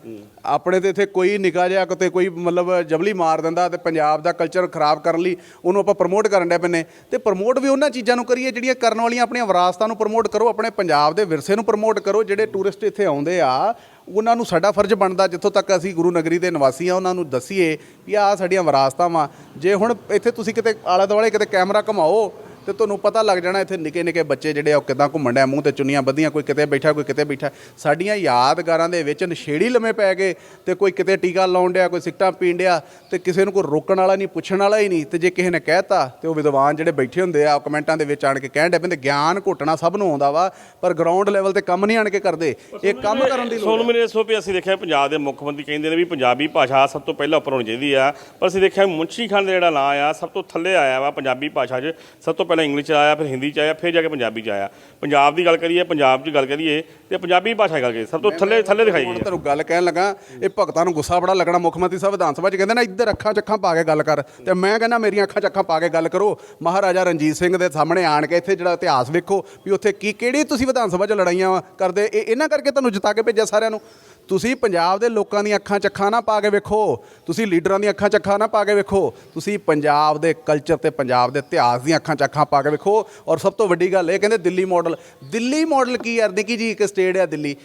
ਆਪਣੇ ਤੇ ਇੱਥੇ ਕੋਈ ਨਿਕਾ ਜਿਹਾ ਕਿਤੇ ਕੋਈ ਮਤਲਬ ਜਬਲੀ ਮਾਰ ਦਿੰਦਾ ਤੇ ਪੰਜਾਬ ਦਾ ਕਲਚਰ ਖਰਾਬ ਕਰਨ ਲਈ ਉਹਨੂੰ ਆਪਾਂ ਪ੍ਰਮੋਟ ਕਰਨ ਡੈ ਪੈਨੇ ਤੇ ਪ੍ਰਮੋਟ ਵੀ ਉਹਨਾਂ ਚੀਜ਼ਾਂ ਨੂੰ ਕਰੀਏ ਜਿਹੜੀਆਂ ਕਰਨ ਵਾਲੀਆਂ ਆਪਣੀਆਂ ਵਿਰਾਸਤਾਂ ਨੂੰ ਪ੍ਰਮੋਟ ਕਰੋ, ਆਪਣੇ ਪੰਜਾਬ ਦੇ ਵਿਰਸੇ ਨੂੰ ਪ੍ਰਮੋਟ ਕਰੋ, ਜਿਹੜੇ ਟੂਰਿਸਟ ਇੱਥੇ ਆਉਂਦੇ ਆ ਉਹਨਾਂ ਨੂੰ ਸਾਡਾ ਫਰਜ਼ ਬਣਦਾ ਜਿੱਥੋਂ ਤੱਕ ਅਸੀਂ ਗੁਰੂ ਨਗਰੀ ਦੇ ਨਿਵਾਸੀ ਆ ਉਹਨਾਂ ਨੂੰ ਦਸੀਏ ਵੀ ਆਹ ਸਾਡੀਆਂ ਵਿਰਾਸਤਾਂ ਵਾ ਜੇ ਹੁਣ ਇੱਥੇ ਤੁਸੀਂ ਕਿਤੇ ਆਲੇ ਦੁਆਲੇ ਕਿਤੇ ਕੈਮਰਾ ਘਮਾਓ ਤੇ ਤੁਹਾਨੂੰ ਪਤਾ ਲੱਗ ਜਾਣਾ ਇੱਥੇ ਨਿੱਕੇ ਨਿੱਕੇ ਬੱਚੇ ਜਿਹੜੇ ਆ ਉਹ ਕਿਦਾਂ ਘੁੰਮਣ ਡਿਆ ਮੂੰਹ ਤੇ ਚੁੰਨੀਆਂ ਬੱਧੀਆਂ ਕੋਈ ਕਿਤੇ ਬੈਠਾ ਕੋਈ ਕਿਤੇ ਬੈਠਾ। ਸਾਡੀਆਂ ਯਾਦਗਾਰਾਂ ਦੇ ਵਿੱਚ ਨਸ਼ੇੜੀ ਲੰਮੇ ਪੈ ਗਏ ਤੇ ਕੋਈ ਕਿਤੇ ਟੀਕਾ ਲਾਉਣ ਡਿਆ ਕੋਈ ਸਿਗਟਾਂ ਪੀਣ ਡਿਆ ਤੇ ਕਿਸੇ ਨੂੰ ਕੋਈ ਰੋਕਣ ਵਾਲਾ ਨਹੀਂ ਪੁੱਛਣ ਵਾਲਾ ਹੀ ਨਹੀਂ। ਤੇ ਜੇ ਕਿਸੇ ਨੇ ਕਹਿਤਾ ਤੇ ਉਹ ਵਿਦਵਾਨ ਜਿਹੜੇ ਬੈਠੇ ਹੁੰਦੇ ਆ ਕਮੈਂਟਾਂ ਦੇ ਵਿੱਚ ਆਣ ਕੇ ਕਹਿਣ ਡੇ ਪੈਂਦੇ ਗਿਆਨ ਘੋਟਣਾ ਸਭ ਨੂੰ ਆਉਂਦਾ ਵਾ ਪਰ ਗਰਾਊਂਡ ਲੈਵਲ ਤੇ ਕੰਮ ਨਹੀਂ ਆਣ ਕੇ ਕਰਦੇ। ਇਹ ਕੰਮ ਕਰਨ ਦੀ ਲੋੜ ਸੋਨੂੰ ਮੇਰੇ ਸੋ ਵੀ ਅਸੀਂ ਦੇਖਿਆ ਪੰਜਾਬ ਦੇ ਮੁੱਖ ਮੰਤਰੀ ਕਹਿੰਦੇ ਨੇ ਵੀ ਪੰਜਾਬੀ ਭਾਸ਼ਾ ਸਭ ਤੋਂ ਪਹਿਲਾਂ ਉੱਪਰ ਹੋਣੀ ਚਾਹੀਦੀ ਆ ਪਰ ਅਸੀਂ ਦੇਖਿਆ ਮੁੰਸ਼ੀ ਖਾਨ ਦਾ ਜਿਹੜਾ ਨਾਂ ਆ ਸਭ ਤੋਂ ਥੱਲੇ ਆਇਆ ਵਾ ਪੰਜਾਬੀ ਭਾਸ਼ਾ 'ਚ ਸਭ ਤੋਂ ਪਹਿਲਾਂ ਇੰਗਲਿਸ਼ 'ਚ ਆਇਆ ਫਿਰ ਹਿੰਦੀ 'ਚ ਆਇਆ ਫਿਰ ਜਾ ਕੇ ਪੰਜਾਬੀ 'ਚ ਆਇਆ। ਪੰਜਾਬ ਦੀ ਗੱਲ ਕਰੀਏ ਪੰਜਾਬ 'ਚ ਗੱਲ ਕਰੀਏ ਤੇ ਪੰਜਾਬੀ ਭਾਸ਼ਾ ਗੱਲ ਕਰੀਏ ਸਭ ਤੋਂ ਥੱਲੇ ਥੱਲੇ ਦਿਖਾਈ ਗਈ ਹੁਣ ਹੈ ਗੱਲ ਕਹਿਣ ਲੱਗਾ ਇਹ ਭਗਤਾਂ ਨੂੰ ਗੁੱਸਾ ਬੜਾ ਲੱਗਣਾ ਮੁੱਖ ਮੰਤਰੀ ਸਾਹਿਬ ਵਿਧਾਨ ਸਭਾ 'ਚ ਕਹਿੰਦੇ ਨਾ ਇੱਧਰ ਅੱਖਾਂ ਚੱਖਾਂ ਪਾ ਕੇ ਗੱਲ ਕਰ। ਤੇ ਮੈਂ ਕਹਿੰਦਾ ਮੇਰੀਆਂ ਅੱਖਾਂ ਚੱਖਾਂ ਪਾ ਕੇ ਗੱਲ ਕਰੋ। ਮਹਾਰਾਜਾ ਰਣਜੀਤ ਸਿੰਘ ਦੇ ਸਾਹਮਣੇ ਆਣ ਕੇ ਇੱਥੇ ਜਿਹੜਾ ਇਤਿਹਾਸ ਵੇਖੋ ਵੀ ਉੱਥੇ ਕੀ ਕਿਹੜੀ ਤੁਸੀਂ ਵਿਧਾਨ ਸਭਾ 'ਚ ਲੜਾਈਆਂ ਕਰਦੇ ਇਹ ਇਹਨਾਂ ਕਰਕੇ ਤੁਹਾਨੂੰ ਜਿਤਾ ਕੇ ਭੇਜਿਆ ਸਾਰਿਆਂ ਨੂੰ। ਤੁਸੀਂ ਪੰਜਾਬ ਦੇ ਲੋਕਾਂ ਦੀਆਂ ਅੱਖਾਂ ਚੱਖਾਂ ਨਾ ਪਾ ਕੇ ਵੇਖੋ। ਤੁਸੀਂ ਲੀਡਰਾਂ ਦੀਆਂ ਅੱਖਾਂ ਚੱਖਾਂ ਨਾ ਪਾ ਕੇ ਵੇਖੋ। ਤੁਸੀਂ ਪੰਜਾਬ ਦੇ ਕਲਚਰ ਤੇ ਪੰਜਾਬ ਦੇ ਇਤਿਹਾਸ ਦੀਆਂ ਅੱਖਾਂ 'ਚ ਅੱਖਾਂ ਪਾ ਕੇ ਵੇਖੋ। ਔਰ ਸਭ ਤੋਂ ਵੱਡੀ ਗੱਲ ਇਹ ਕਹਿੰਦੇ ਦਿੱਲੀ ਮਾਡਲ ਦਿੱਲੀ ਮਾਡਲ ਕੀ ਯਾਰ ਨਿੱਕੀ ਜੀ, ਇੱਕ ਸਟੇਟ ਆ Delhi.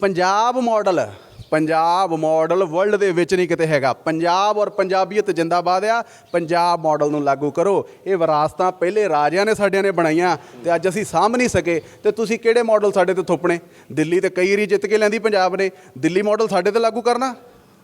Punjab model Punjab model world ਦੇ ਵਿੱਚ ਨਹੀਂ ਕਿਤੇ ਹੈਗਾ। ਪੰਜਾਬ ਔਰ ਪੰਜਾਬੀਅਤ ਜਿੰਦਾਬਾਦ ਆ। ਪੰਜਾਬ ਮਾਡਲ ਨੂੰ ਲਾਗੂ ਕਰੋ। ਇਹ ਵਿਰਾਸਤਾਂ ਪਹਿਲੇ ਰਾਜਿਆਂ ਨੇ ਸਾਡਿਆਂ ਨੇ ਬਣਾਈਆਂ ਤੇ ਅੱਜ ਅਸੀਂ ਸਾਂਭ ਨਹੀਂ ਸਕੇ। ਤੇ ਤੁਸੀਂ ਕਿਹੜੇ ਮਾਡਲ ਸਾਡੇ ਤੇ ਥੋਪਣੇ? ਦਿੱਲੀ ਤੇ ਕਈ ਰੀ ਜਿੱਤ ਕੇ ਲੈਂਦੀ ਪੰਜਾਬ ਨੇ। ਦਿੱਲੀ ਮਾਡਲ ਸਾਡੇ ਤੇ ਲਾਗੂ ਕਰਨਾ।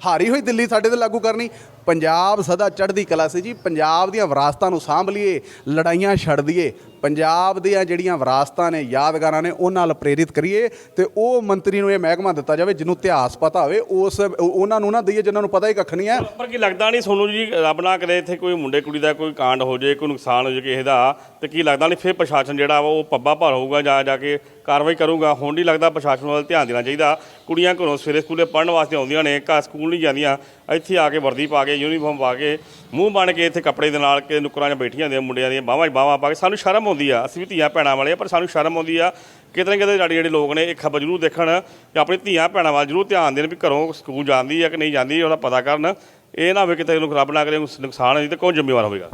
ਹਾਰੀ ਹੋਈ ਦਿੱਲੀ ਸਾਡੇ ਤੇ ਲਾਗੂ ਕਰਨੀ। ਪੰਜਾਬ ਸਦਾ ਚੜ੍ਹਦੀ ਕਲਾ ਸੀ ਜੀ। ਪੰਜਾਬ ਦੀਆਂ ਵਿਰਾਸਤਾਂ ਨੂੰ ਸਾਂਭ ਲਈਏ, ਲੜਾਈਆਂ ਛੱਡ ਦਈਏ। ਪੰਜਾਬ ਦੀਆਂ ਜਿਹੜੀਆਂ ਵਿਰਾਸਤਾਂ ਨੇ, ਯਾਦਗਾਰਾਂ ਨੇ, ਉਹਨਾਂ ਨਾਲ ਪ੍ਰੇਰਿਤ ਕਰੀਏ ਤੇ ਉਹ ਮੰਤਰੀ ਨੂੰ ਇਹ ਮਹਿਕਮਾ ਦਿੱਤਾ ਜਾਵੇ, ਜਿਹਨੂੰ ਇਤਿਹਾਸ ਪਤਾ ਹੋਵੇ। ਉਸ, ਉਹਨਾਂ ਨੂੰ ਨਾ ਦਈਏ, ਜਿਨ੍ਹਾਂ ਨੂੰ ਪਤਾ ਹੀ ਕੱਖ ਨਹੀਂ ਹੈ। ਪਰ ਕੀ ਲੱਗਦਾ ਨਹੀਂ ਸੋਨੂੰ ਜੀ, ਰੱਬ ਨਾ ਕਰੇ ਇੱਥੇ ਕੋਈ ਮੁੰਡੇ ਕੁੜੀ ਦਾ ਕੋਈ ਕਾਂਡ ਹੋ ਜਾਏ, ਕੋਈ ਨੁਕਸਾਨ ਹੋ ਜਾਏ ਕਿਸੇ ਦਾ, ਤੇ ਕੀ ਲੱਗਦਾ ਨਹੀਂ ਫਿਰ ਪ੍ਰਸ਼ਾਸਨ ਜਿਹੜਾ ਵਾ ਉਹ ਪੱਬਾ ਭਰ ਹੋਊਗਾ ਜਾਂ ਜਾ ਕੇ ਕਾਰਵਾਈ ਕਰੂਗਾ? ਹੁਣ ਨਹੀਂ ਲੱਗਦਾ ਪ੍ਰਸ਼ਾਸਨ ਵੱਲ ਧਿਆਨ ਦੇਣਾ ਚਾਹੀਦਾ। ਕੁੜੀਆਂ ਘਰੋਂ ਸਵੇਰੇ ਸਕੂਲੇ ਪੜ੍ਹਨ ਵਾਸਤੇ ਆਉਂਦੀਆਂ ਨੇ, ਘਰ ਸਕੂਲ ਨਹੀਂ ਜਾਂਦੀਆਂ, ਇੱਥੇ ਆ ਕੇ ਵਰਦੀ ਪਾ ਕੇ ਯੂਨੀਫਾਰਮ ਪਾ ਕੇ, ਮੂੰਹ ਬਣ ਕੇ ਇੱਥੇ ਕੱਪੜੇ ਦੇ ਨਾਲ ਕਿ ਨੁਕਰਾਂ 'ਚ ਬੈਠੀਆਂ ਹੁੰਦੀਆਂ, ਮੁੰਡਿਆਂ ਦੀਆਂ, ਬਾਹਾਂ 'ਚ ਬਾਹਾਂ ਪਾ ਕੇ, ਸਾਨੂੰ ਸ਼ਰਮ ਆਉਂਦੀ ਆ। ਅਸੀਂ ਵੀ ਧੀਆਂ ਭੈਣਾਂ ਵਾਲੇ ਆ, ਪਰ ਸਾਨੂੰ ਸ਼ਰਮ ਆਉਂਦੀ ਆ। ਕਿਤੇ ਨਾ ਕਿਤੇ ਸਾਡੇ ਜਿਹੜੇ ਲੋਕ ਨੇ, ਇਹ ਖਬਰ ਜ਼ਰੂਰ ਦੇਖਣ ਜਾਂ ਆਪਣੀ ਧੀਆਂ ਭੈਣਾਂ ਵੱਲ ਜ਼ਰੂਰ ਧਿਆਨ ਦੇਣ ਵੀ ਘਰੋਂ ਸਕੂਲ ਜਾਂਦੀ ਆ ਕਿ ਨਹੀਂ ਜਾਂਦੀ ਉਹਦਾ ਪਤਾ ਕਰਨ। ਇਹ ਨਾ ਹੋਵੇ ਕਿਤੇ ਇਹਨੂੰ ਖਰਾਬ ਨਾ ਕਰੇ ਨੁਕਸਾਨ ਹੋ ਜੀ ਤੇ ਕੌਣ ਜ਼ਿੰਮੇਵਾਰ ਹੋਵੇਗਾ?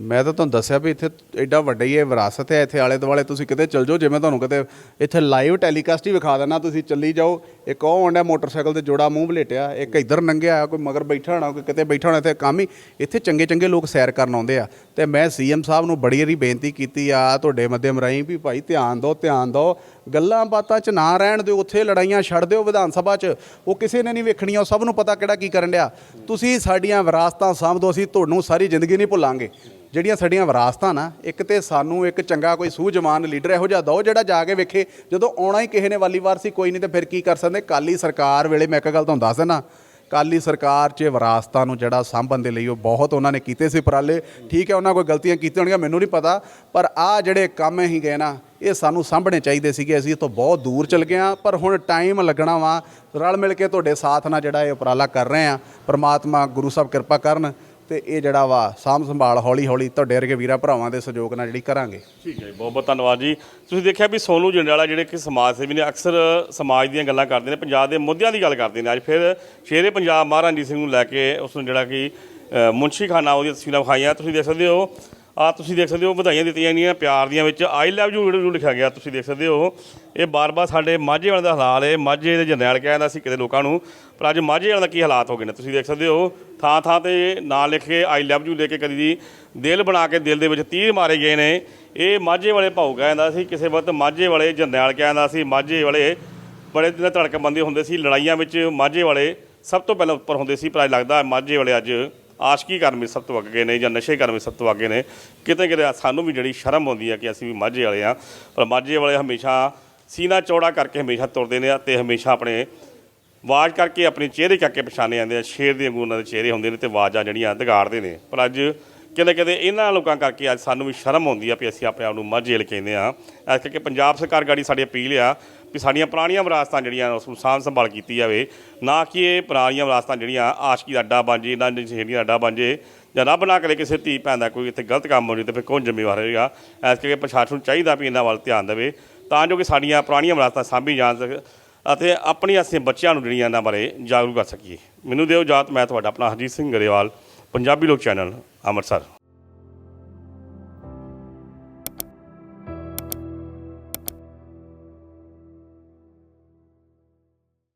ਮੈਂ ਤਾਂ ਤੁਹਾਨੂੰ ਦੱਸਿਆ ਵੀ ਇੱਥੇ ਐਡਾ ਵੱਡਾ ਹੀ ਇਹ ਵਿਰਾਸਤ ਹੈ, ਇੱਥੇ ਆਲੇ ਦੁਆਲੇ ਤੁਸੀਂ ਕਿਤੇ ਚਲ ਜਾਓ ਜਿਵੇਂ ਤੁਹਾਨੂੰ ਕਿਤੇ ਇੱਥੇ ਲਾਈਵ ਟੈਲੀਕਾਸਟ ਹੀ ਵਿਖਾ ਦੇਣਾ ਤੁਸੀਂ ਚੱਲੀ ਜਾਓ, ਇੱਕ ਉਹ ਆਉਂਦਾ ਮੋਟਰਸਾਈਕਲ ਤੇ ਜੋੜਾ ਮੂੰਹ ਬਲੇਟਿਆ ਇੱਕ ਇੱਧਰ ਨੰਗਿਆ ਕੋਈ ਮਗਰ ਬੈਠਾ ਹੋਣਾ, ਕੋਈ ਕਿਤੇ ਬੈਠਾ ਹੋਣਾ, ਇੱਥੇ ਕੰਮ ਹੀ, ਇੱਥੇ ਚੰਗੇ ਚੰਗੇ ਲੋਕ ਸੈਰ ਕਰਨ ਆਉਂਦੇ ਆ। ਤੇ ਮੈਂ ਸੀਐਮ ਸਾਹਿਬ ਨੂੰ ਬੜੀ ਵਾਰੀ ਬੇਨਤੀ ਕੀਤੀ ਆ, ਤੁਹਾਡੇ ਮੱਧਮ ਰਾਹੀਂ ਵੀ ਭਾਈ ਧਿਆਨ ਦਿਓ ਧਿਆਨ ਦਿਓ, ਗੱਲਾਂ ਬਾਤਾਂ 'ਚ ਨਾ ਰਹਿਣ ਦਿਓ, ਉੱਥੇ ਲੜਾਈਆਂ ਛੱਡ ਦਿਓ ਵਿਧਾਨ ਸਭਾ 'ਚ, ਉਹ ਕਿਸੇ ਨੇ ਨਹੀਂ ਵੇਖਣੀਆਂ, ਉਹ ਸਭ ਨੂੰ ਪਤਾ ਕਿਹੜਾ ਕੀ ਕਰਨ ਡਿਆ। ਤੁਸੀਂ ਸਾਡੀਆਂ ਵਿਰਾਸਤਾਂ ਸਾਂਭਦੋ ਅਸੀਂ ਤੁਹਾਨੂੰ ਸਾਰੀ ਜ਼ਿੰਦਗੀ ਨਹੀਂ ਭੁੱਲਾਂਗੇ। ਜਿਹੜੀਆਂ ਸਾਡੀਆਂ ਵਿਰਾਸਤਾਂ ਨਾ, ਇੱਕ ਤੇ ਸਾਨੂੰ ਇੱਕ ਚੰਗਾ ਕੋਈ ਸੂਝਵਾਨ ਲੀਡਰ ਇਹੋ ਜਿਹਾ ਦਿਓ ਜਿਹੜਾ ਜਾ ਕੇ ਵੇਖੇ, ਜਦੋਂ ਆਉਣਾ ਹੀ ਕਿਸੇ ਨੇ ਵਾਲੀ ਵਾਰ ਸੀ, ਕੋਈ ਨਹੀਂ ਤੇ ਫਿਰ ਕੀ ਕਰ ਸਕਦੇ? ਕਾਲੀ ਸਰਕਾਰ ਵੇਲੇ ਮੈਂ ਇੱਕ ਗੱਲ ਤੁਹਾਨੂੰ ਦੱਸ ਦੇਣਾ ਕਾਲੀ ਸਰਕਾਰ 'ਚ ਵਿਰਾਸਤਾਂ ਨੂੰ ਜਿਹੜਾ ਸਾਂਭਣ ਦੇ ਲਈ ਉਹ ਬਹੁਤ ਉਹਨਾਂ ਨੇ ਕੀਤੇ ਸੀ ਉਪਰਾਲੇ। ਠੀਕ ਹੈ, ਉਹਨਾਂ ਕੋਈ ਗਲਤੀਆਂ ਕੀਤੀਆਂ ਹੋਣਗੀਆਂ, ਮੈਨੂੰ ਨਹੀਂ ਪਤਾ, ਪਰ ਆ ਜਿਹੜੇ ਕੰਮ ਅਸੀਂ ਗਏ ਨਾ, ਇਹ ਸਾਨੂੰ ਸਾਂਭਣੇ ਚਾਹੀਦੇ ਸੀਗੇ। ਅਸੀਂ ਇਹ ਤੋਂ ਬਹੁਤ ਦੂਰ ਚਲ ਗਏ ਹਾਂ, ਪਰ ਹੁਣ ਟਾਈਮ ਲੱਗਣਾ ਵਾ। ਰਲ ਮਿਲ ਕੇ ਤੁਹਾਡੇ ਸਾਥ ਨਾਲ ਜਿਹੜਾ ਇਹ ਉਪਰਾਲਾ ਕਰ ਰਹੇ ਆ ਪ੍ਰਮਾਤਮਾ ਗੁਰੂ ਸਾਹਿਬ ਕਿਰਪਾ ਕਰਨ ਤੇ ਇਹ ਜਿਹੜਾ ਵਾ ਸਾਂਭ ਸੰਭਾਲ ਹੌਲੀ ਹੌਲੀ ਤੁਹਾਡੇ ਵਰਗੇ ਵੀਰਾਂ ਭਰਾਵਾਂ ਦੇ ਸਹਿਯੋਗ ਨਾਲ ਜਿਹੜੀ ਕਰਾਂਗੇ। ਠੀਕ ਹੈ ਜੀ, ਬਹੁਤ ਬਹੁਤ ਧੰਨਵਾਦ ਜੀ। ਤੁਸੀਂ ਦੇਖਿਆ ਵੀ ਸੋਨੂ ਜੰਡਿਆਲਾ ਜਿਹੜੇ ਕਿ ਸਮਾਜ ਸੇਵੀ ਨੇ ਅਕਸਰ ਸਮਾਜ ਦੀਆਂ ਗੱਲਾਂ ਕਰਦੇ ਨੇ ਪੰਜਾਬ ਦੇ ਮੁੱਦਿਆਂ ਦੀ ਗੱਲ ਕਰਦੇ ਨੇ। ਅੱਜ ਫਿਰ ਸ਼ੇਰੇ ਪੰਜਾਬ ਮਹਾਰਾਜਾ ਸਿੰਘ ਨੂੰ ਲੈ ਕੇ ਉਸ ਨੂੰ ਜਿਹੜਾ ਕਿ ਅ, ਮੁਨਸ਼ੀ ਖਾਨਾ ਉਹਦੀਆਂ ਤਸਵੀਰਾਂ ਵਿਖਾਈਆਂ। ਤੁਸੀਂ ਦੇਖ ਸਕਦੇ ਹੋ ਆ ਤੁਸੀਂ ਦੇਖ ਸਕਦੇ ਹੋ ਵਧਾਈਆਂ ਦਿੱਤੀਆਂ ਜਾਂਦੀਆਂ ਪਿਆਰ ਦੀਆਂ ਵਿੱਚ। ਆਈ ਲਵ ਯੂ ਜਿਹੜਾ ਲਿਖਿਆ ਗਿਆ, ਤੁਸੀਂ ਦੇਖ ਸਕਦੇ ਹੋ। ਇਹ ਬਾਰ-ਬਾਰ ਸਾਡੇ ਮਾਝੇ ਵਾਲੇ ਦਾ ਹਾਲਾਤ ਹੈ ਮਾਝੇ ਦੇ ਜਰਨੈਲ ਕਹਿੰਦਾ ਸੀ ਕਿਤੇ ਲੋਕਾਂ ਨੂੰ, ਪਰ ਅੱਜ ਮਾਝੇ ਵਾਲਿਆਂ ਦਾ ਕੀ ਹਾਲਾਤ ਹੋ ਗਏ ਨੇ, ਤੁਸੀਂ ਦੇਖ ਸਕਦੇ ਹੋ। ਥਾਂ ਥਾਂ ਤੇ ਨਾਂ ਲਿਖ ਕੇ ਆਈ ਲਵ ਯੂ ਲੈ ਕੇ ਕਦੀ ਦੀ ਦਿਲ ਬਣਾ ਕੇ ਦਿਲ ਦੇ ਵਿੱਚ ਤੀਰ ਮਾਰੇ ਗਏ ਨੇ। ਇਹ ਮਾਝੇ ਵਾਲੇ ਭਾਊ ਕਹਿੰਦਾ ਸੀ, ਕਿਸੇ ਵਕਤ ਮਾਝੇ ਵਾਲੇ ਜਰਨੈਲ ਕਹਿੰਦਾ ਸੀ, ਮਾਝੇ ਵਾਲੇ ਬੜੇ ਦਿਨ ਧੜਕਬੰਦੇ ਹੁੰਦੇ ਸੀ, ਲੜਾਈਆਂ ਵਿੱਚ ਮਾਝੇ ਵਾਲੇ ਸਭ ਤੋਂ ਪਹਿਲਾਂ ਉੱਪਰ ਹੁੰਦੇ ਸੀ, ਪਰ ਅੱਜ ਲੱਗਦਾ ਮਾਝੇ ਵਾਲੇ ਅੱਜ ਆਸ਼ਕੀ ਕਰਨ ਵਿੱਚ ਸਭ ਤੋਂ ਅੱਗੇ ਨੇ ਜਾਂ ਨਸ਼ੇ ਕਰਨ ਵਿੱਚ ਸਭ ਤੋਂ ਅੱਗੇ ਨੇ? ਕਿਤੇ ਕਿਤੇ ਸਾਨੂੰ ਵੀ ਜਿਹੜੀ ਸ਼ਰਮ ਆਉਂਦੀ ਹੈ ਕਿ ਅਸੀਂ ਵੀ ਮਾਝੇ ਵਾਲੇ ਆ। ਪਰ ਮਾਝੇ ਵਾਲੇ ਹਮੇਸ਼ਾ ਸੀਨਾ ਚੌੜਾ ਕਰਕੇ ਹਮੇਸ਼ਾ ਤੁਰਦੇ ਨੇ ਤੇ ਹਮੇਸ਼ਾ ਆਪਣੇ ਆਵਾਜ਼ ਕਰਕੇ ਆਪਣੇ ਚਿਹਰੇ ਕਰਕੇ ਪਛਾਣੇ ਜਾਂਦੇ ਆ। ਸ਼ੇਰ ਦੇ ਵਾਂਗੂ ਉਹਨਾਂ ਦੇ ਚਿਹਰੇ ਹੁੰਦੇ ਨੇ ਤੇ ਆਵਾਜ਼ਾਂ ਜਿਹੜੀਆਂ ਦਗਾੜਦੇ ਨੇ। ਪਰ ਅੱਜ ਕਿਤੇ ਕਿਤੇ ਇਹਨਾਂ ਲੋਕਾਂ ਕਰਕੇ ਅੱਜ ਸਾਨੂੰ ਵੀ ਸ਼ਰਮ ਆਉਂਦੀ ਆ ਵੀ ਅਸੀਂ ਆਪਣੇ ਆਪ ਨੂੰ ਮਾਝੇ ਵਾਲੇ ਕਹਿੰਦੇ ਆ। ਇਸ ਕਰਕੇ ਪੰਜਾਬ ਸਰਕਾਰ ਗਾੜੀ ਸਾਡੀ ਅਪੀਲ ਆ ਵੀ ਸਾਡੀਆਂ ਪੁਰਾਣੀਆਂ ਵਿਰਾਸਤਾਂ ਜਿਹੜੀਆਂ ਉਸ ਨੂੰ ਸਾਂਭ ਸੰਭਾਲ ਕੀਤੀ ਜਾਵੇ, ਨਾ ਕਿ ਇਹ ਪੁਰਾਣੀਆਂ ਵਿਰਾਸਤਾਂ ਜਿਹੜੀਆਂ ਆਸ਼ਕੀ ਦਾ ਅੱਡਾ ਬਣ ਜੇ, ਇਹਨਾਂ ਦੀ ਦਾ ਅੱਡਾ ਬਣ ਜੇ, ਜਾਂ ਰੱਬ ਨਾ ਕਰੇ ਕਿਸੇ ਧੀ ਭੈਣ ਦਾ ਕੋਈ ਇੱਥੇ ਗਲਤ ਕੰਮ ਹੋ ਜੇ ਤੇ ਫਿਰ ਕੌਣ ਜ਼ਿੰਮੇਵਾਰ ਹੋਏਗਾ ਇਸ ਕਰਕੇ ਪ੍ਰਸ਼ਾਸਨ ਨੂੰ ਚਾਹੀਦਾ ਵੀ ਇਹਨਾਂ ਵੱਲ ਧਿਆਨ ਦੇਵੇ, ਤਾਂ ਜੋ ਕਿ ਸਾਡੀਆਂ ਪੁਰਾਣੀਆਂ ਵਿਰਾਸਤਾਂ ਸਾਂਭੀ ਜਾਣ ਸਕ ਅਤੇ ਆਪਣੀ ਅਸੀਂ ਬੱਚਿਆਂ ਨੂੰ ਜਿਹੜੀਆਂ ਇਹਨਾਂ ਬਾਰੇ ਜਾਗਰੂਕ ਕਰ ਸਕੀਏ। ਮੈਨੂੰ ਦਿਓ ਜਾਤ ਮੈਂ ਤੁਹਾਡਾ ਆਪਣਾ ਹਰਜੀਤ ਸਿੰਘ ਗਰੇਵਾਲ, ਪੰਜਾਬੀ ਲੋਕ ਚੈਨਲ, ਅੰਮ੍ਰਿਤਸਰ।